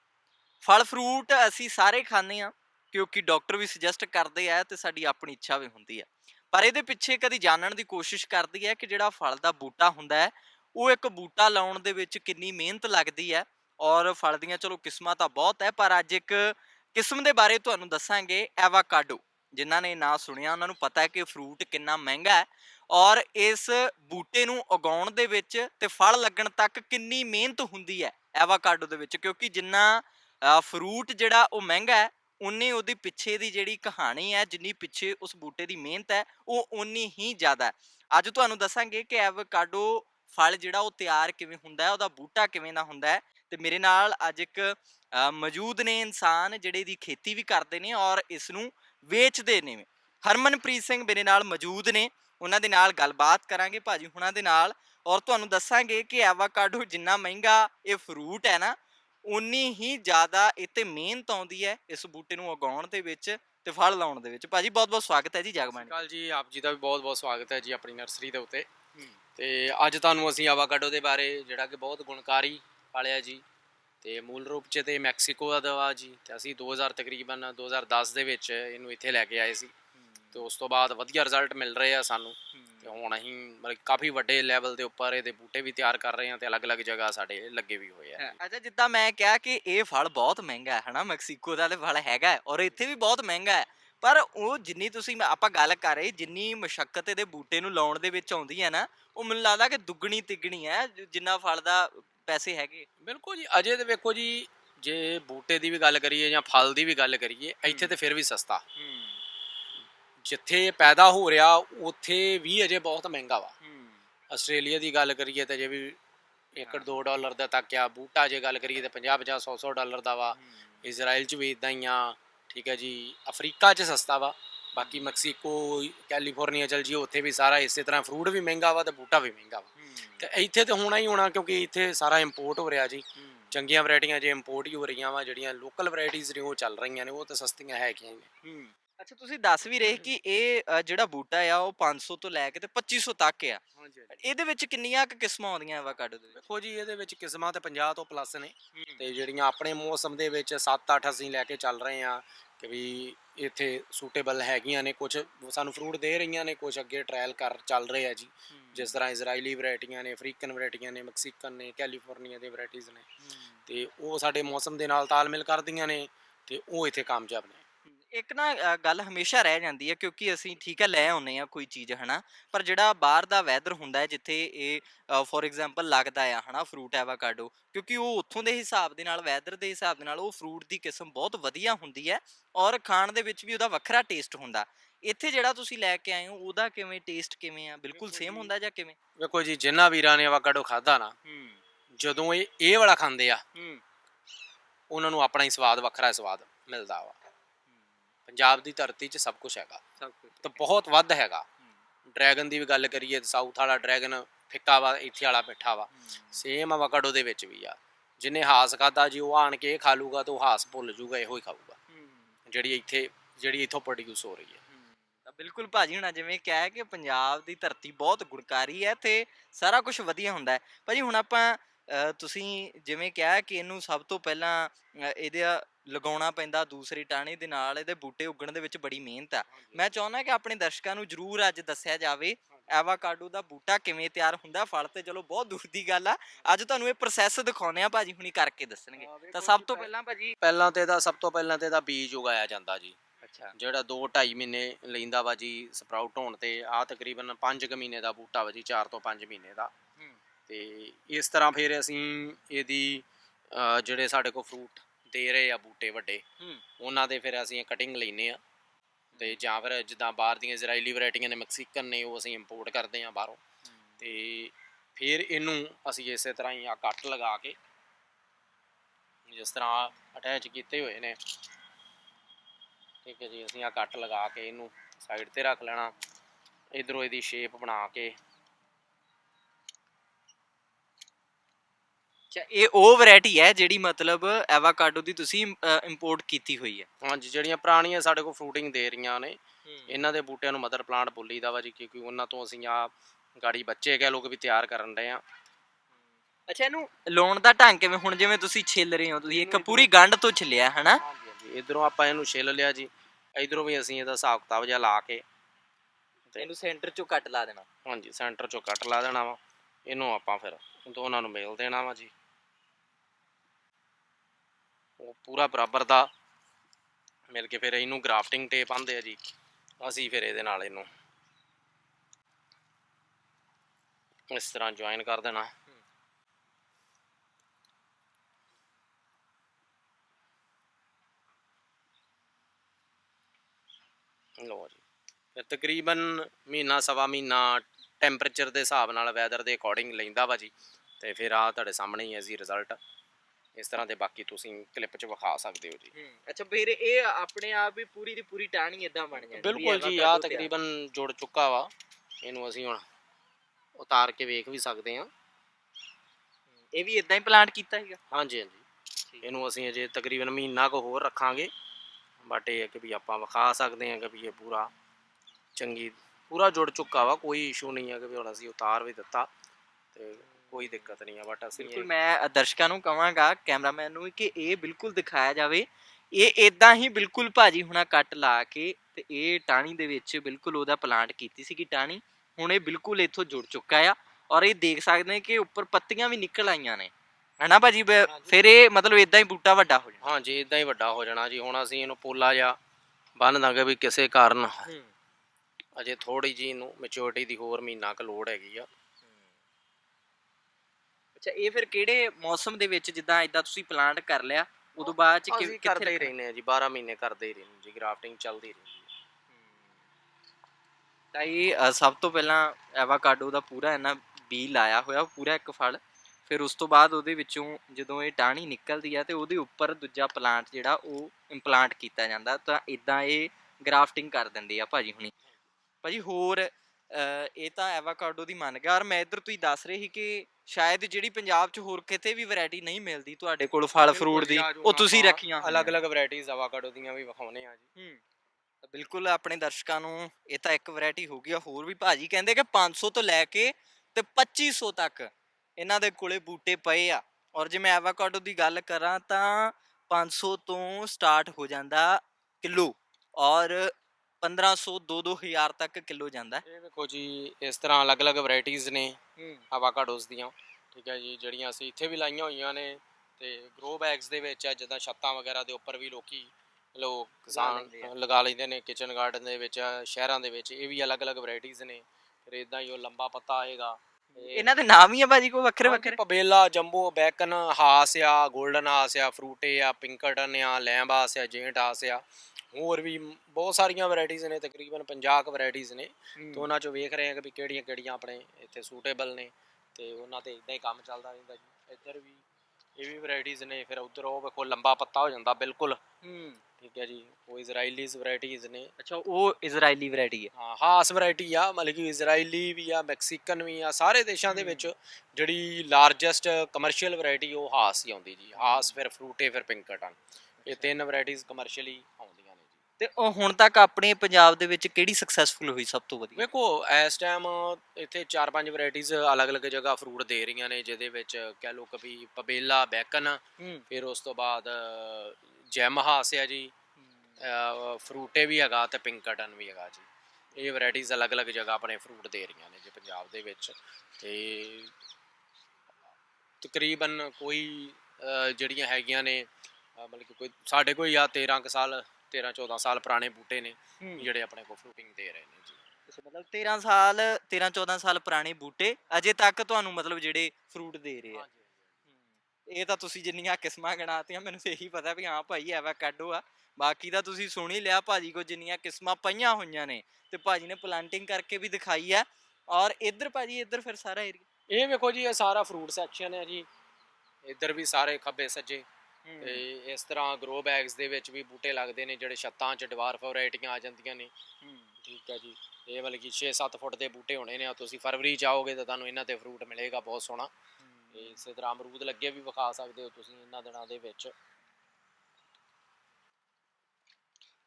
ਫਲ, ਫਰੂਟ ਅਸੀਂ ਸਾਰੇ ਖਾਂਦੇ ਆ ਕਿਉਂਕਿ ਡਾਕਟਰ ਵੀ ਸੁਜੈਸਟ ਕਰਦੇ ਆ ਤੇ ਸਾਡੀ ਆਪਣੀ ਇੱਛਾ ਵੀ ਹੁੰਦੀ ਹੈ। ਪਰ ਇਹਦੇ ਪਿੱਛੇ ਕਦੀ ਜਾਣਨ ਦੀ ਕੋਸ਼ਿਸ਼ ਕਰਦੀ ਹੈ ਕਿ ਜਿਹੜਾ ਫਲ ਦਾ ਬੂਟਾ ਹੁੰਦਾ ਹੈ, ਉਹ ਇੱਕ ਬੂਟਾ ਲਾਉਣ ਦੇ ਵਿੱਚ ਕਿੰਨੀ ਮਿਹਨਤ ਲੱਗਦੀ ਹੈ ਔਰ ਫਲ ਦੀਆਂ ਚਲੋ ਕਿਸਮਾਂ ਤਾਂ ਬਹੁਤ ਹੈ, ਪਰ ਅੱਜ ਇੱਕ ਕਿਸਮ ਦੇ ਬਾਰੇ ਤੁਹਾਨੂੰ ਦੱਸਾਂਗੇ, ਐਵਾਕਾਡੋ। ਜਿਨ੍ਹਾਂ ਨੇ ਨਾਂ ਸੁਣਿਆ, ਉਹਨਾਂ ਨੂੰ ਪਤਾ ਹੈ ਕਿ ਫਰੂਟ ਕਿੰਨਾ ਮਹਿੰਗਾ ਹੈ ਔਰ ਇਸ ਬੂਟੇ ਨੂੰ ਉਗਾਉਣ ਦੇ ਵਿੱਚ ਤੇ ਫਲ ਲੱਗਣ ਤੱਕ ਕਿੰਨੀ ਮਿਹਨਤ ਹੁੰਦੀ ਹੈ ਐਵਾਕਾਡੋ ਦੇ ਵਿੱਚ, ਕਿਉਂਕਿ ਜਿੰਨਾ ਫਰੂਟ ਜਿਹੜਾ ਉਹ ਮਹਿੰਗਾ ਹੈ ਉਨੀ ਉਹਦੀ ਪਿੱਛੇ ਦੀ ਜਿਹੜੀ ਕਹਾਣੀ ਹੈ, ਜਿੰਨੀ ਪਿੱਛੇ ਉਸ ਬੂਟੇ ਦੀ ਮਿਹਨਤ ਹੈ, ਉਹ ਉਨੀ ਹੀ ਜ਼ਿਆਦਾ ਹੈ। ਅੱਜ ਤੁਹਾਨੂੰ ਦੱਸਾਂਗੇ ਕਿ ਐਵੋਕਾਡੋ ਫਲ ਜਿਹੜਾ ਉਹ ਤਿਆਰ ਕਿਵੇਂ ਹੁੰਦਾ ਹੈ, ਉਹਦਾ ਬੂਟਾ ਕਿਵੇਂ ਦਾ ਹੁੰਦਾ ਹੈ ਤੇ ਮੇਰੇ ਨਾਲ ਅੱਜ ਇੱਕ ਮੌਜੂਦ ਨੇ ਇਨਸਾਨ ਜਿਹੜੇ ਦੀ ਖੇਤੀ ਵੀ ਕਰਦੇ ਨੇ ਔਰ ਇਸ ਨੂੰ ਵੇਚਦੇ ਨੇ ਹਰਮਨਪ੍ਰੀਤ ਸਿੰਘ ਮੇਰੇ ਨਾਲ ਮੌਜੂਦ ਨੇ ਉਹਨਾਂ ਦੇ ਨਾਲ ਗੱਲਬਾਤ ਕਰਾਂਗੇ ਭਾਜੀ ਹੁਣਾਂ ਦੇ ਨਾਲ। ਔਰ ਤੁਹਾਨੂੰ ਦੱਸਾਂਗੇ ਕਿ ਐਵਾਕਾਡੋ ਜਿੰਨਾ ਮਹਿੰਗਾ ਇਹ ਫਰੂਟ ਹੈ ਨਾ ਉਨੀ ਹੀ ਜ਼ਿਆਦਾ ਤੇ ਮਿਹਨਤ ਆਉਂਦੀ ਹੈ ਇਸ ਬੂਟੇ ਨੂੰ ਉਗਾਉਣ ਦੇ ਵਿੱਚ ਤੇ ਫਲ ਲਾਉਣ ਦੇ ਵਿੱਚ। ਭਾਜੀ ਬਹੁਤ ਬਹੁਤ ਸਵਾਗਤ ਹੈ ਜੀ ਜਗਬਾਣੀ ਕਾਲ ਜੀ ਆਪ ਜੀ ਦਾ ਵੀ ਬਹੁਤ ਬਹੁਤ ਸਵਾਗਤ ਹੈ ਜੀ ਆਪਣੀ ਨਰਸਰੀ ਦੇ ਉੱਤੇ। ਤੇ ਅੱਜ ਤੁਹਾਨੂੰ ਅਸੀਂ ਆਵਾਕਾਡੋ ਦੇ ਬਾਰੇ ਜਿਹੜਾ ਕਿ ਬਹੁਤ ਗੁਣਕਾਰੀ ਫਲਿਆ ਜੀ। ਤੇ ਮੂਲ ਰੂਪ 'ਚ ਤੇ ਮੈਕਸੀਕੋ ਦਾ ਵਾ ਜੀ ਤੇ ਅਸੀਂ 2000 ਤਕਰੀਬਨ 2010 ਦੇ ਵਿੱਚ ਇਹਨੂੰ ਇੱਥੇ ਲੈ ਕੇ ਆਏ ਸੀ। ਤੇ ਉਸ ਤੋਂ ਬਾਅਦ ਵਧੀਆ ਰਿਜ਼ਲਟ ਮਿਲ ਰਹੇ ਆ ਸਾਨੂੰ। ਤੇ ਹੁਣ ਅਸੀਂ ਮਤਲਬ ਕਾਫੀ ਵੱਡੇ ਲੈਵਲ ਦੇ ਉੱਪਰ ਇਹਦੇ ਬੂਟੇ ਵੀ ਤਿਆਰ ਕਰ ਰਹੇ ਹਾਂ ਤੇ ਅਲੱਗ-ਅਲੱਗ ਜਗ੍ਹਾ ਸਾਡੇ ਲੱਗੇ ਵੀ ਹੋਏ ਆ। ਅੱਛਾ, ਜਿੱਦਾਂ ਮੈਂ ਕਿਹਾ ਕਿ ਇਹ ਫਲ ਬਹੁਤ ਮਹਿੰਗਾ ਹੈ, ਹਨਾ? ਮੈਕਸੀਕੋ ਦਾ ਫਲ ਹੈਗਾ ਔਰ ਇੱਥੇ ਵੀ ਬਹੁਤ ਮਹਿੰਗਾ ਹੈ। ਪਰ ਉਹ ਜਿੰਨੀ ਤੁਸੀਂ ਆਪਾਂ ਗੱਲ ਕਰ ਰਹੇ, ਜਿੰਨੀ ਮੁਸ਼ਕਲ ਇਹਦੇ ਬੂਟੇ ਨੂੰ ਲਾਉਣ ਦੇ ਵਿੱਚ ਆਉਂਦੀ ਹੈ ਨਾ, ਉਹ ਮੈਨੂੰ ਲੱਗਦਾ ਕਿ ਦੁੱਗਣੀ ਤਿੱਗਣੀ ਹੈ ਜਿੰਨਾ ਫਲ ਦਾ ਪੈਸੇ ਹੈਗੇ ਬਿਲਕੁਲ ਜੀ ਅਜੇ ਤੇ ਵੇਖੋ ਜੀ ਜੇ ਬੂਟੇ ਦੀ ਵੀ ਗੱਲ ਕਰੀਏ ਜਾਂ ਫਲ ਦੀ ਵੀ ਗੱਲ ਕਰੀਏ ਇੱਥੇ ਤੇ ਫਿਰ ਵੀ ਸਸਤਾ। ਜਿੱਥੇ ਪੈਦਾ ਹੋ ਰਿਹਾ ਉੱਥੇ ਵੀ ਅਜੇ ਬਹੁਤ ਮਹਿੰਗਾ ਵਾ। ਆਸਟ੍ਰੇਲੀਆ ਦੀ ਗੱਲ ਕਰੀਏ ਤਾਂ ਜੇ ਵੀ 1-2 ਡਾਲਰ ਦਾ ਤੱਕ ਆ ਬੂਟਾ ਜੇ ਗੱਲ ਕਰੀਏ ਤਾਂ 50-50 100-100 ਡਾਲਰ ਦਾ ਵਾ। ਇਜ਼ਰਾਈਲ 'ਚ ਵੀ ਇਦਾਂ ਹੀ ਆ ਠੀਕ ਹੈ ਜੀ ਅਫਰੀਕਾ 'ਚ ਸਸਤਾ ਵਾ। ਬਾਕੀ ਮੈਕਸੀਕੋ ਕੈਲੀਫੋਰਨੀਆ ਚਲ ਜੀ ਉੱਥੇ ਵੀ ਸਾਰਾ ਇਸੇ ਤਰ੍ਹਾਂ ਫਰੂਟ ਵੀ ਮਹਿੰਗਾ ਵਾ ਤੇ ਬੂਟਾ ਵੀ ਮਹਿੰਗਾ ਵਾ। ਤੇ ਇੱਥੇ ਤੇ ਹੋਣਾ ਹੀ ਹੋਣਾ ਕਿਉਂਕਿ ਇੱਥੇ ਸਾਰਾ ਇੰਪੋਰਟ ਹੋ ਰਿਹਾ ਜੀ। ਚੰਗੀਆਂ ਵੈਰਾਈਟੀਆਂ ਜੇ ਇੰਪੋਰਟ ਹੀ ਹੋ ਰਹੀਆਂ ਵਾ ਜਿਹੜੀਆਂ ਲੋਕਲ ਵੈਰਾਈਟੀਆਂ ਨੇ ਉਹ ਚੱਲ ਰਹੀਆਂ ਨੇ ਉਹ ਤਾਂ ਸਸਤੀਆਂ ਹੈਗੀਆਂ ਹੀ ਨੇ। ਅੱਛਾ ਤੁਸੀਂ ਦੱਸ ਵੀ ਰਹੇ ਕਿ ਇਹ ਜਿਹੜਾ ਬੂਟਾ ਆ ਉਹ 500 ਤੋਂ ਲੈ ਕੇ ਤੇ 2500 ਤੱਕ ਆ। ਇਹਦੇ ਵਿੱਚ ਕਿੰਨੀਆਂ ਕੁ ਕਿਸਮਾਂ ਆਉਂਦੀਆਂ ਐਵਾਕਾਡੋ ਦੇ ਦੇਖੋ ਜੀ ਇਹਦੇ ਵਿੱਚ ਕਿਸਮਾਂ ਤੇ 50 ਤੋਂ ਪਲੱਸ ਨੇ। ਤੇ ਜਿਹੜੀਆਂ ਆਪਣੇ ਮੌਸਮ ਦੇ ਵਿੱਚ 7-8 ਅਸੀਂ ਲੈ ਕੇ ਚੱਲ ਰਹੇ ਆ ਕਿ ਵੀ ਇੱਥੇ ਸੂਟੇਬਲ ਹੈਗੀਆਂ ਨੇ ਕੁਝ ਸਾਨੂੰ ਫਰੂਟ ਦੇ ਰਹੀਆਂ ਨੇ ਕੁਝ ਅੱਗੇ ਟ੍ਰਾਇਲ ਕਰ ਚੱਲ ਰਹੇ ਆ ਜੀ ਜਿਸ ਤਰ੍ਹਾਂ ਇਜ਼ਰਾਈਲੀ ਵੈਰਾਈਟੀਆਂ ਨੇ ਅਫਰੀਕਨ ਵੈਰਾਈਟੀਆਂ ਨੇ ਮੈਕਸੀਕਨ ਨੇ ਕੈਲੀਫੋਰਨੀਆ ਦੇ ਵੈਰਾਈਟੀਆਂ ਨੇ। ਤੇ ਉਹ ਸਾਡੇ ਮੌਸਮ ਦੇ ਨਾਲ ਤਾਲਮੇਲ ਕਰਦੀਆਂ ਨੇ ਤੇ ਉਹ ਇੱਥੇ ਕਾਮਯਾਬ ਨੇ। ਇੱਕ ਨਾ ਅ, ਗੱਲ ਹਮੇਸ਼ਾ ਰਹਿ ਜਾਂਦੀ ਹੈ ਕਿਉਂਕਿ ਅਸੀਂ ਠੀਕ ਹੈ ਲੈ ਆਉਨੇ ਆ ਕੋਈ ਚੀਜ਼ ਹਨਾ। ਪਰ ਜਿਹੜਾ ਬਾਹਰ ਦਾ ਵੈਦਰ ਹੁੰਦਾ ਹੈ ਜਿੱਥੇ ਇਹ ਫੋਰ ਐਗਜ਼ਾਮਪਲ ਲੱਗਦਾ ਆ ਹਨਾ ਫਰੂਟ ਐਵਾਕਾਡੋ ਕਿਉਂਕਿ ਉਹ ਉੱਥੋਂ ਦੇ ਹਿਸਾਬ ਦੇ ਨਾਲ ਵੈਦਰ ਦੇ ਹਿਸਾਬ ਦੇ ਨਾਲ ਉਹ ਫਰੂਟ ਦੀ ਕਿਸਮ ਬਹੁਤ ਵਧੀਆ ਹੁੰਦੀ ਹੈ ਔਰ ਖਾਣ ਦੇ ਵਿੱਚ ਵੀ ਉਹਦਾ ਵੱਖਰਾ ਟੇਸਟ ਹੁੰਦਾ। ਇੱਥੇ ਜਿਹੜਾ ਤੁਸੀਂ ਲੈ ਕੇ ਆਏ ਹੋ ਉਹਦਾ ਕਿਵੇਂ ਟੇਸਟ ਕਿਵੇਂ ਆ? ਬਿਲਕੁਲ ਸੇਮ ਜੀ। ਹੁੰਦਾ ਜਾਂ ਕਿਵੇਂ? ਵੇਖੋ ਜੀ ਜਿੰਨਾ ਵੀਰਾਂ ਨੇ ਆਵਾਕਾਡੋ ਖਾਦਾ ਨਾ ਹੂੰ। ਜਦੋਂ ਇਹ ਇਹ ਵਾਲਾ ਖਾਂਦੇ ਆ ਹੂੰ। ਉਹਨਾਂ ਨੂੰ ਆਪਣਾ ਹੀ ਸਵਾਦ ਵੱਖਰਾ ਸਵਾਦ ਮਿਲਦਾ ਵਾ। ਪੰਜਾਬ ਦੀ ਧਰਤੀ 'ਚ ਸਭ ਕੁਝ ਹੈਗਾ। ਸਭ ਕੁਝ ਤਾਂ ਬਹੁਤ ਵੱਧ ਹੈਗਾ। ਡਰੈਗਨ ਦੀ ਵੀ ਗੱਲ ਕਰੀਏ ਤਾਂ ਸਾਊਥ ਵਾਲਾ ਡਰੈਗਨ ਫਿੱਕਾ ਵਾ ਇੱਥੇ ਵਾਲਾ ਮਿੱਠਾ ਵਾ। ਸੇਮ ਆਵਾਕਾਡੋ ਦੇ ਵਿੱਚ ਵੀ ਆ। ਜਿਹਨੇ ਹਾਸ ਖਾਦਾ ਜੀ ਉਹ ਆਣ ਕੇ ਖਾ ਲੂਗਾ ਤਾਂ ਉਹ ਹਾਸ ਭੁੱਲ ਜੂਗਾ ਇਹੋ ਹੀ ਖਾਊਗਾ। ਜਿਹੜੀ ਇੱਥੇ ਜਿਹੜੀ ਇੱਥੋਂ ਪ੍ਰੋਡਿਊਸ ਹੋ ਰਹੀ ਹੈ। ਤਾਂ ਬਿਲਕੁਲ ਭਾਜੀ ਹੁਣਾਂ ਜਿਵੇਂ ਕਿਹਾ ਕਿ ਪੰਜਾਬ ਦੀ ਧਰਤੀ ਬਹੁਤ ਗੁਣਕਾਰੀ ਹੈ ਤੇ ਸਾਰਾ ਕੁਝ ਵਧੀਆ ਹੁੰਦਾ ਹੈ। ਭਾਜੀ ਹੁਣ ਆਪਾਂ ਤੁਸੀਂ ਜਿਵੇਂ ਕਿਹਾ ਕਿ ਇਹਨੂੰ ਸਭ ਤੋਂ ਪਹਿਲਾਂ ਇਹਦੇ ਲਗਾਉਣਾ ਪੈਂਦਾ ਦੂਸਰੀ ਟਾਹਣੀ ਦੇ ਨਾਲ ਇਹਦੇ ਬੂਟੇ ਉੱਗਣ ਦੇ ਵਿੱਚ ਬੜੀ ਮਿਹਨਤ ਆ। ਮੈਂ ਚਾਹੁੰਦਾ ਕਿ ਆਪਣੇ ਦਰਸ਼ਕਾਂ ਨੂੰ ਜਰੂਰ ਅੱਜ ਦੱਸਿਆ ਜਾਵੇ ਐਵਾਕਾਡੋ ਦਾ ਬੂਟਾ ਕਿਵੇਂ ਤਿਆਰ ਹੁੰਦਾ ਫਲ ਤੇ ਚਲੋ ਬਹੁਤ ਦੂਰ ਦੀ ਗੱਲ ਆ। ਅੱਜ ਤੁਹਾਨੂੰ ਇਹ ਪ੍ਰੋਸੈਸ ਦਿਖਾਉਨੇ ਆ ਭਾਜੀ ਹੁਣੀ ਕਰਕੇ ਦੱਸਣਗੇ। ਤਾਂ ਸਭ ਤੋਂ ਪਹਿਲਾਂ ਭਾਜੀ ਪਹਿਲਾਂ ਤੇ ਇਹਦਾ ਸਭ ਤੋਂ ਪਹਿਲਾਂ ਤੇ ਇਹਦਾ ਬੀਜ ਉਗਾਇਆ ਜਾਂਦਾ ਜੀ। ਅੱਛਾ। ਜਿਹੜਾ 2 2.5 ਮਹੀਨੇ ਲੈਂਦਾ ਵਾ ਜੀ ਸਪਰਾਊਟ ਹੋਣ ਤੇ ਆ ਤਕਰੀਬਨ 5 ਕੁ ਮਹੀਨੇ ਦਾ ਬੂਟਾ ਵਾ ਜੀ 4 ਤੋਂ 5 ਮਹੀਨੇ ਦਾ। ਤੇ ਇਸ ਤਰ੍ਹਾਂ ਫਿਰ ਅਸੀਂ ਇਹਦੀ ਜਿਹੜੇ ਸਾਡੇ ਕੋਲ ਫਰੂਟ ਰਹੇ ਆ ਬੂਟੇ ਵੱਡੇ ਹੂੰ। ਉਹਨਾਂ ਦੇ ਫਿਰ ਅਸੀਂ ਕਟਿੰਗ ਲੈਨੇ ਆ ਤੇ ਜਾਂ ਫਿਰ ਜਿੱਦਾਂ ਬਾਹਰ ਦੀਆਂ ਇਜ਼ਰਾਈਲੀ ਵੈਰਾਈਟੀਆਂ ਨੇ ਮੈਕਸੀਕਨ ਨੇ ਉਹ ਅਸੀਂ ਇੰਪੋਰਟ ਕਰਦੇ ਆ ਬਾਹਰੋਂ। ਤੇ ਫਿਰ ਇਹਨੂੰ ਅਸੀਂ ਇਸੇ ਤਰ੍ਹਾਂ ਹੀ ਆ ਕੱਟ ਲਗਾ ਕੇ ਜਿਸ ਤਰ੍ਹਾਂ ਅਟੈਚ ਕੀਤੇ ਹੋਏ ਨੇ। ਠੀਕ ਹੈ ਜੀ ਅਸੀਂ ਆ ਕੱਟ ਲਗਾ ਕੇ ਇਹਨੂੰ ਸਾਈਡ ਤੇ ਰੱਖ ਲੈਣਾ। ਇਧਰੋਂ ਇਹਦੀ ਸ਼ੇਪ ਬਣਾ ਕੇ ਅੱਛਾ ਇਹ ਉਹ ਵੈਰਾਈਟੀ ਹੈ ਜਿਹੜੀ ਮਤਲਬ ਐਵਾਕਾਡੋ ਦੀ ਤੁਸੀਂ ਇੰਪੋਰਟ ਕੀਤੀ ਹੋਈ ਹੈ? ਹਾਂਜੀ ਜਿਹੜੀਆਂ ਪੁਰਾਣੀਆਂ ਸਾਡੇ ਕੋਲ ਫਰੂਟਿੰਗ ਦੇ ਰਹੀਆਂ ਨੇ ਇਹਨਾਂ ਦੇ ਬੂਟਿਆਂ ਨੂੰ ਮਦਰ ਪਲਾਂਟ ਬੋਲੀਦਾ ਵਾ ਜੀ ਕਿਉਂਕਿ ਉਹਨਾਂ ਤੋਂ ਅਸੀਂ ਆ ਗਾੜੀ ਬੱਚੇ ਕਹਿ ਲੋਕ ਵੀ ਤਿਆਰ ਕਰਨ ਰਹੇ ਆ। ਅੱਛਾ ਇਹਨੂੰ ਲਾਉਣ ਦਾ ਢੰਗ ਕਿਵੇਂ? ਹੁਣ ਜਿਵੇਂ ਤੁਸੀਂ ਛਿੱਲ ਰਹੇ ਹੋ ਤੁਸੀਂ ਇੱਕ ਪੂਰੀ ਗੰਢ ਤੋਂ ਛਿੱਲਿਆ ਹਨਾ? ਇਧਰੋਂ ਆਪਾਂ ਇਹਨੂੰ ਛਿੱਲ ਲਿਆ ਜੀ ਇਧਰੋਂ ਵੀ ਅਸੀਂ ਇਹਦਾ ਹਿਸਾਬ ਕਿਤਾਬ ਜਿਹਾ ਲਾ ਕੇ। ਇਹਨੂੰ ਸੈਂਟਰ ਚੋਂ ਕੱਟ ਲਾ ਦੇਣਾ। ਹਾਂਜੀ ਸੈਂਟਰ ਚੋਂ ਕੱਟ ਲਾ ਦੇਣਾ ਵਾ ਇਹਨੂੰ ਆਪਾਂ ਫਿਰ ਦੋਨਾਂ ਨੂੰ ਮੇਲ ਦੇਣਾ ਵਾ ਜੀ। ਉਹ ਪੂਰਾ ਬਰਾਬਰ ਦਾ ਮਿਲ ਕੇ ਫਿਰ ਇਹਨੂੰ ਗ੍ਰਾਫਟਿੰਗ ਟੇਪ ਆਂਦੇ ਆ ਜੀ। ਅਸੀਂ ਫਿਰ ਇਹਦੇ ਨਾਲ ਇਹਨੂੰ ਇਸ ਤਰ੍ਹਾਂ ਜੁਆਇਨ ਕਰ ਦੇਣਾ। ਲਓ ਜੀ। ਫਿਰ ਤਕਰੀਬਨ ਮਹੀਨਾ, ਸਵਾ ਮਹੀਨਾ ਟੈਂਪਰੇਚਰ ਦੇ ਹਿਸਾਬ ਨਾਲ ਵੈਦਰ ਦੇ ਅਕੋਰਡਿੰਗ ਲੈਂਦਾ ਵਾ ਜੀ। ਤੇ ਫਿਰ ਆ ਤੁਹਾਡੇ ਸਾਹਮਣੇ ਹੀ ਹੈ ਜੀ ਰਿਜ਼ਲਟ ਇਸ ਤਰ੍ਹਾਂ ਦੇ ਬਾਕੀ ਤੁਸੀਂ ਕਲਿੱਪ 'ਚ ਵਿਖਾ ਸਕਦੇ ਹੋ ਜੀ। ਅੱਛਾ ਫਿਰ ਇਹ ਆਪਣੇ ਆਪ ਹੀ ਪੂਰੀ ਦੀ ਪੂਰੀ ਟਾਹਣੀ ਇਦਾਂ ਬਣ ਜਾਣੀ ਬਿਲਕੁਲ ਜੀ ਆ ਤਕਰੀਬਨ ਜੁੜ ਚੁੱਕਾ ਵਾ। ਇਹਨੂੰ ਅਸੀਂ ਹੁਣ ਉਤਾਰ ਕੇ ਵੇਖ ਵੀ ਸਕਦੇ ਹਾਂ। ਇਹ ਵੀ ਇਦਾਂ ਹੀ ਪਲਾਂਟ ਕੀਤਾ ਹੈਗਾ ਹਾਂਜੀ ਹਾਂਜੀ। ਇਹਨੂੰ ਅਸੀਂ ਅਜੇ ਤਕਰੀਬਨ ਮਹੀਨਾ ਕੁ ਹੋਰ ਰੱਖਾਂਗੇ। ਬਟ ਇਹ ਹੈ ਕਿ ਵੀ ਆਪਾਂ ਵਿਖਾ ਸਕਦੇ ਹਾਂ ਕਿ ਵੀ ਇਹ ਪੂਰਾ ਚੰਗੀ ਪੂਰਾ ਜੁੜ ਚੁੱਕਾ ਵਾ ਕੋਈ ਇਸ਼ੂ ਨਹੀਂ ਹੈ ਕਿ ਵੀ ਹੁਣ ਅਸੀਂ ਉਤਾਰ ਵੀ ਦਿੱਤਾ। ਤੇ ਕੋਈ ਦਿੱਕਤ ਨਹੀਂ ਹੈ ਬਟ ਅਸੀਂ ਬਿਲਕੁਲ ਮੈਂ ਦਰਸ਼ਕਾਂ ਨੂੰ ਕਹਾਂਗਾ ਕੈਮਰਾਮੈਨ ਨੂੰ ਕਿ ਇਹ ਬਿਲਕੁਲ ਦਿਖਾਇਆ ਜਾਵੇ। ਇਹ ਇਦਾਂ ਹੀ ਬਿਲਕੁਲ ਭਾਜੀ ਹੁਣਾ ਕੱਟ ਲਾ ਕੇ ਤੇ ਇਹ ਟਾਹਣੀ ਦੇ ਵਿੱਚ ਬਿਲਕੁਲ ਉਹਦਾ ਪਲਾਂਟ ਕੀਤੀ ਸੀ ਕਿ ਟਾਹਣੀ। ਹੁਣ ਇਹ ਬਿਲਕੁਲ ਇੱਥੋਂ ਜੁੜ ਚੁੱਕਾ ਆ ਔਰ ਇਹ ਦੇਖ ਸਕਦੇ ਨੇ ਕਿ ਉੱਪਰ ਪੱਤੀਆਂ ਵੀ ਨਿਕਲ ਆਈਆਂ ਨੇ। ਹਨਾ ਭਾਜੀ। ਫਿਰ ਇਹ ਮਤਲਬ ਇਦਾਂ ਹੀ ਬੂਟਾ ਵੱਡਾ ਹੋ ਜਾਣਾ। ਹਾਂਜੀ ਇਦਾਂ ਹੀ ਵੱਡਾ ਹੋ ਜਾਣਾ ਜੀ। ਹੁਣ ਅਸੀਂ ਇਹਨੂੰ ਪੋਲਾ ਜਾਂ ਬੰਨ ਦਾਂਗੇ ਵੀ ਕਿਸੇ ਕਾਰਨ ਅਜੇ ਥੋੜੀ ਜੀ ਇਹਨੂੰ ਮੈਚੁਰਿਟੀ ਦੀ ਹੋਰ ਮਹੀਨਾ ਕੁ ਲੋੜ ਹੈਗੀ ਆ। ਅੱਛਾ ਇਹ ਫਿਰ ਕਿਹੜੇ ਮੌਸਮ ਦੇ ਵਿੱਚ ਜਿੱਦਾਂ ਇਦਾਂ ਤੁਸੀਂ ਪਲਾਂਟ ਕਰ ਲਿਆ ਉਦੋਂ ਬਾਅਦ ਚ ਕਿ- ਅਸੀਂ ਕਿੱਥੇ ਕਰਦੇ ਹੀ ਰੱਖਣਾ? ਰਹਿੰਦੇ ਆ ਜੀ 12 ਮਹੀਨੇ ਕਰਦੇ ਹੀ ਰਹਿੰਦੇ ਜੀ ਗ੍ਰਾਫਟਿੰਗ ਚੱਲਦੀ ਰਹਿੰਦੀ ਹੈ। ਤਾਂ ਇਹ ਅ, ਸਭ ਤੋਂ ਪਹਿਲਾਂ ਐਵਾਕਾਡੋ ਦਾ ਪੂਰਾ ਇਹਨਾਂ ਬੀ ਲਾਇਆ ਹੋਇਆ ਪੂਰਾ ਇੱਕ ਫਲ ਫਿਰ ਉਸ ਤੋਂ ਬਾਅਦ ਉਹਦੇ ਵਿੱਚੋਂ ਜਦੋਂ ਇਹ ਟਾਹਣੀ ਨਿਕਲਦੀ ਆ ਤੇ ਉਹਦੇ ਉੱਪਰ ਦੂਜਾ ਪਲਾਂਟ ਜਿਹੜਾ ਉਹ ਇੰਪਲਾਂਟ ਕੀਤਾ ਜਾਂਦਾ ਤਾਂ ਇਦਾਂ ਇਹ ਗ੍ਰਾਫਟਿੰਗ ਕਰ ਦਿੰਦੇ ਆ ਭਾਜੀ ਹੁਣੀ। ਭਾਜੀ ਹੋਰ ਇਹ ਤਾਂ ਐਵਾਕਾਡੋ ਦੀ ਮੰਨ ਗਿਆ ਔਰ ਮੈਂ ਇੱਧਰ ਤੁਸੀਂ ਦੱਸ ਰਹੇ ਸੀ ਕਿ ਸ਼ਾਇਦ ਜਿਹੜੀ ਪੰਜਾਬ 'ਚ ਹੋਰ ਕਿਤੇ ਵੀ ਵੈਰਾਈਟੀ ਨਹੀਂ ਮਿਲਦੀ ਤੁਹਾਡੇ ਕੋਲ ਫਲ ਫਰੂਟ ਦੀ ਉਹ ਤੁਸੀਂ ਰੱਖੀਆਂ। ਅਲੱਗ-ਅਲੱਗ ਵੈਰਾਈਟੀਆਂ ਆਵਾਕਾਡੋ ਦੀਆਂ ਵੀ ਵਿਖਾਉਨੇ ਆ ਜੀ। ਹੂੰ। ਤਾਂ ਬਿਲਕੁਲ ਆਪਣੇ ਦਰਸ਼ਕਾਂ ਨੂੰ ਇਹ ਤਾਂ ਇੱਕ ਵੈਰਾਈਟੀ ਹੋ ਗਈ ਆ ਹੋਰ ਵੀ ਭਾਜੀ ਕਹਿੰਦੇ ਕਿ 500 ਤੋਂ ਲੈ ਕੇ ਤੇ 2500 ਤੱਕ ਇਹਨਾਂ ਦੇ ਕੋਲੇ ਬੂਟੇ ਪਏ ਆ। ਔਰ ਜੇ ਮੈਂ ਐਵਾਕਾਡੋ ਦੀ ਗੱਲ ਕਰਾਂ ਤਾਂ 500 ਤੋਂ ਸਟਾਰਟ ਹੋ ਜਾਂਦਾ ਕਿਲੋ। ਔਰ 1500 2-2000 ਤੱਕ ਕਿਲੋ ਜਾਂਦਾ ਇਹ ਵੇਖੋ ਜੀ ਇਸ ਤਰ੍ਹਾਂ ਅਲੱਗ-ਅਲੱਗ ਵੈਰਾਈਟੀਆਂ ਨੇ ਹੂੰ ਆਵਾਕਾਡੋਸ ਦੀਆਂ ਠੀਕ ਹੈ ਜੀ ਜਿਹੜੀਆਂ ਅਸੀਂ ਇੱਥੇ ਵੀ ਲਾਈਆਂ ਹੋਈਆਂ ਨੇ ਤੇ ਗਰੋ ਬੈਗਸ ਦੇ ਵਿੱਚ ਆ ਜਿੱਦਾਂ ਛੱਤਾਂ ਵਗੈਰਾ ਦੇ ਉੱਪਰ ਵੀ ਲੋਕੀ ਲੋਕ ਕਿਸਾਨ। ਲਗਾ ਲੈਂਦੇ ਨੇ ਕਿਚਨ ਗਾਰਡਨ ਦੇ ਵਿੱਚ ਸ਼ਹਿਰਾਂ ਦੇ ਵਿੱਚ ਇਹ ਵੀ ਅਲੱਗ-ਅਲੱਗ ਵੈਰਾਈਟੀਆਂ ਨੇ ਫਿਰ ਇਦਾਂ ਹੀ ਉਹ ਲੰਬਾ ਪੱਤਾ ਆਏਗਾ ਇਹਨਾਂ ਦੇ ਨਾਮ ਹੀ ਆ ਭਾਜੀ ਕੋਈ ਵੱਖਰੇ ਵੱਖਰੇ? ਪਬੇਲਾ ਜੰਬੋ ਬੈਕਨ ਹਾਸ ਆ 골ਡਨ ਹਾਸ ਆ ਫਰੂਟੇ ਆ ਪਿੰਕਟਨ ਆ ਲੈਂਬ ਹਾਸ ਆ ਜੇਂਟ ਹਾਸ ਆ। ਹੋਰ ਵੀ ਬਹੁਤ ਸਾਰੀਆਂ ਵੈਰਾਈਟੀਆਂ ਨੇ ਤਕਰੀਬਨ 50 ਕੁ ਵੈਰਾਈਟੀਆਂ ਨੇ। ਤੇ ਉਹਨਾਂ ਚੋਂ ਵੇਖ ਰਹੇ ਆ ਕਿ ਕਿਹੜੀਆਂ ਕਿਹੜੀਆਂ ਆਪਣੇ ਇੱਥੇ ਸੂਟੇਬਲ ਨੇ ਤੇ ਉਹਨਾਂ ਤੇ ਇਦਾਂ ਹੀ ਕੰਮ ਚੱਲਦਾ ਰਹਿੰਦਾ ਜੀ। ਇੱਧਰ ਵੀ ਇਹ ਵੀ ਵੈਰਾਈਟੀਆਂ ਨੇ ਫਿਰ ਉਧਰ ਉਹ ਵੇਖੋ ਲੰਬਾ ਪੱਤਾ ਹੋ ਜਾਂਦਾ ਬਿਲਕੁਲ। ਹੂੰ। ਠੀਕ ਹੈ ਜੀ ਉਹ ਇਜ਼ਰਾਈਲੀਜ਼ ਵੈਰਾਈਟੀਆਂ ਨੇ। ਅੱਛਾ ਉਹ ਇਜ਼ਰਾਈਲੀ ਵੈਰਾਈਟੀ ਹੈ। ਹਾਂ ਹਾਸ ਵੈਰਾਈਟੀ ਆ ਮਤਲਬ ਕਿ ਇਜ਼ਰਾਈਲੀ ਵੀ ਆ ਮੈਕਸੀਕਨ ਵੀ ਆ ਸਾਰੇ ਦੇਸ਼ਾਂ ਦੇ ਵਿੱਚ ਜਿਹੜੀ ਲਾਰਜੈਸਟ ਕਮਰਸ਼ੀਅਲ ਵੈਰਾਈਟੀ ਉਹ ਹਾਸ ਹੀ ਆਉਂਦੀ ਜੀ। ਹਾਸ ਫਿਰ ਫਰੂਟੇ ਫਿਰ ਪਿੰਕਟਨ ਇਹ ਤਿੰਨ ਵੈਰਾਈਟੀਆਂ ਕਮਰਸ਼ੀਅਲੀ ਤੇ ਉਹ ਹੁਣ ਤੱਕ ਆਪਣੇ ਪੰਜਾਬ ਦੇ ਵਿੱਚ ਕਿਹੜੀ ਸਕਸੈਸਫੁਲ ਹੋਈ ਸਭ ਤੋਂ ਵਧੀਆ? ਵੇਖੋ ਇਸ ਟਾਈਮ ਇੱਥੇ ਚਾਰ ਪੰਜ ਵੈਰਾਈਟੀਆਂ ਅਲੱਗ-ਅਲੱਗ ਜਗ੍ਹਾ ਫਰੂਟ ਦੇ ਰਹੀਆਂ ਨੇ ਜਿਹਦੇ ਵਿੱਚ ਕਹਿ ਲਓ ਕਿ ਵੀ ਪਬੇਲਾ ਬੈਕਨ ਹੂੰ। ਫਿਰ ਉਸ ਤੋਂ ਬਾਅਦ ਜੈਮ ਹਾਸ ਆ ਜੀ ਫਰੂਟੇ ਵੀ ਹੈਗਾ ਤੇ ਪਿੰਕਟਨ ਵੀ ਹੈਗਾ ਜੀ। ਇਹ ਵੈਰਾਈਟੀਆਂ ਅਲੱਗ-ਅਲੱਗ ਜਗ੍ਹਾ ਆਪਣੇ ਫਰੂਟ ਦੇ ਰਹੀਆਂ ਨੇ ਜੀ ਪੰਜਾਬ ਦੇ ਵਿੱਚ। ਤੇ ਤਕਰੀਬਨ ਕੋਈ ਜਿਹੜੀਆਂ ਹੈਗੀਆਂ ਨੇ ਮਤਲਬ ਕਿ ਕੋਈ ਸਾਡੇ ਕੋਈ ਆ 13 ਕੁ ਸਾਲ 13 14 ਸਾਲ ਪੁਰਾਣੇ ਬੂਟੇ ਨੇ ਜਿਹੜੇ ਆਪਣੇ ਕੋ ਫਰੂਟਿੰਗ ਦੇ ਰਹੇ ਨੇ ਜੀ। ਅੱਛਾ, ਮਤਲਬ 13 ਸਾਲ 13 14 ਸਾਲ ਪੁਰਾਣੇ ਬੂਟੇ ਅਜੇ ਤੱਕ ਤੁਹਾਨੂੰ ਮਤਲਬ ਜਿਹੜੇ ਫਰੂਟ ਦੇ ਰਹੇ ਆ। ਇਹ ਤਾਂ ਤੁਸੀਂ ਜਿੰਨੀਆਂ ਕਿਸਮਾਂ ਗਣਾਤੀਆਂ ਮੈਨੂੰ ਤੇ ਇਹੀ ਪਤਾ ਵੀ ਹਾਂ ਭਾਈ ਐਵਾਕਾਡੋ ਆ। ਬਾਕੀ ਤਾਂ ਤੁਸੀਂ ਸੁਣ ਹੀ ਲਿਆ ਭਾਜੀ ਕੋ ਜਿੰਨੀਆਂ ਕਿਸਮਾਂ ਪਈਆਂ ਹੋਈਆਂ ਨੇ ਤੇ ਭਾਜੀ ਨੇ ਪਲਾਂਟਿੰਗ ਕਰਕੇ ਵੀ ਦਿਖਾਈ ਆ। ਔਰ ਇੱਧਰ ਭਾਜੀ ਇੱਧਰ ਫਿਰ ਸਾਰਾ ਏਰੀਆ ਇਹ ਵੇਖੋ ਜੀ ਇਹ ਸਾਰਾ ਫਰੂਟ ਸੈਕਸ਼ਨ ਹੈ ਜੀ। ਇੱਧਰ ਵੀ ਸਾਰੇ ਖੱਬੇ ਸੱਜੇ ਤੇ ਇਸ ਤਰ੍ਹਾਂ ਗਰੋ ਬੈਗਸ ਦੇ ਵਿੱਚ ਵੀ ਬੂਟੇ ਲੱਗਦੇ ਨੇ ਜਿਹੜੇ ਛੱਤਾਂ 'ਚ ਡਿਵਾਰਫ ਵੈਰਾਈਟੀਆਂ ਆ ਜਾਂਦੀਆਂ ਨੇ। ਠੀਕ ਹੈ ਜੀ। ਇਹ ਮਤਲਬ ਕਿ 6-7 ਫੁੱਟ ਦੇ ਬੂਟੇ ਹੋਣੇ ਨੇ। ਤੁਸੀਂ ਫਰਵਰੀ 'ਚ ਆਓਗੇ ਤਾਂ ਤੁਹਾਨੂੰ ਇਹਨਾਂ ਤੇ ਫਰੂਟ ਮਿਲੇਗਾ ਬਹੁਤ ਸੋਹਣਾ। ਤੇ ਇਸੇ ਤਰ੍ਹਾਂ ਅਮਰੂਦ ਲੱਗੇ ਵੀ ਵਿਖਾ ਸਕਦੇ ਹੋ ਤੁਸੀਂ ਇਹਨਾਂ ਦਿਨਾਂ ਦੇ ਵਿੱਚ।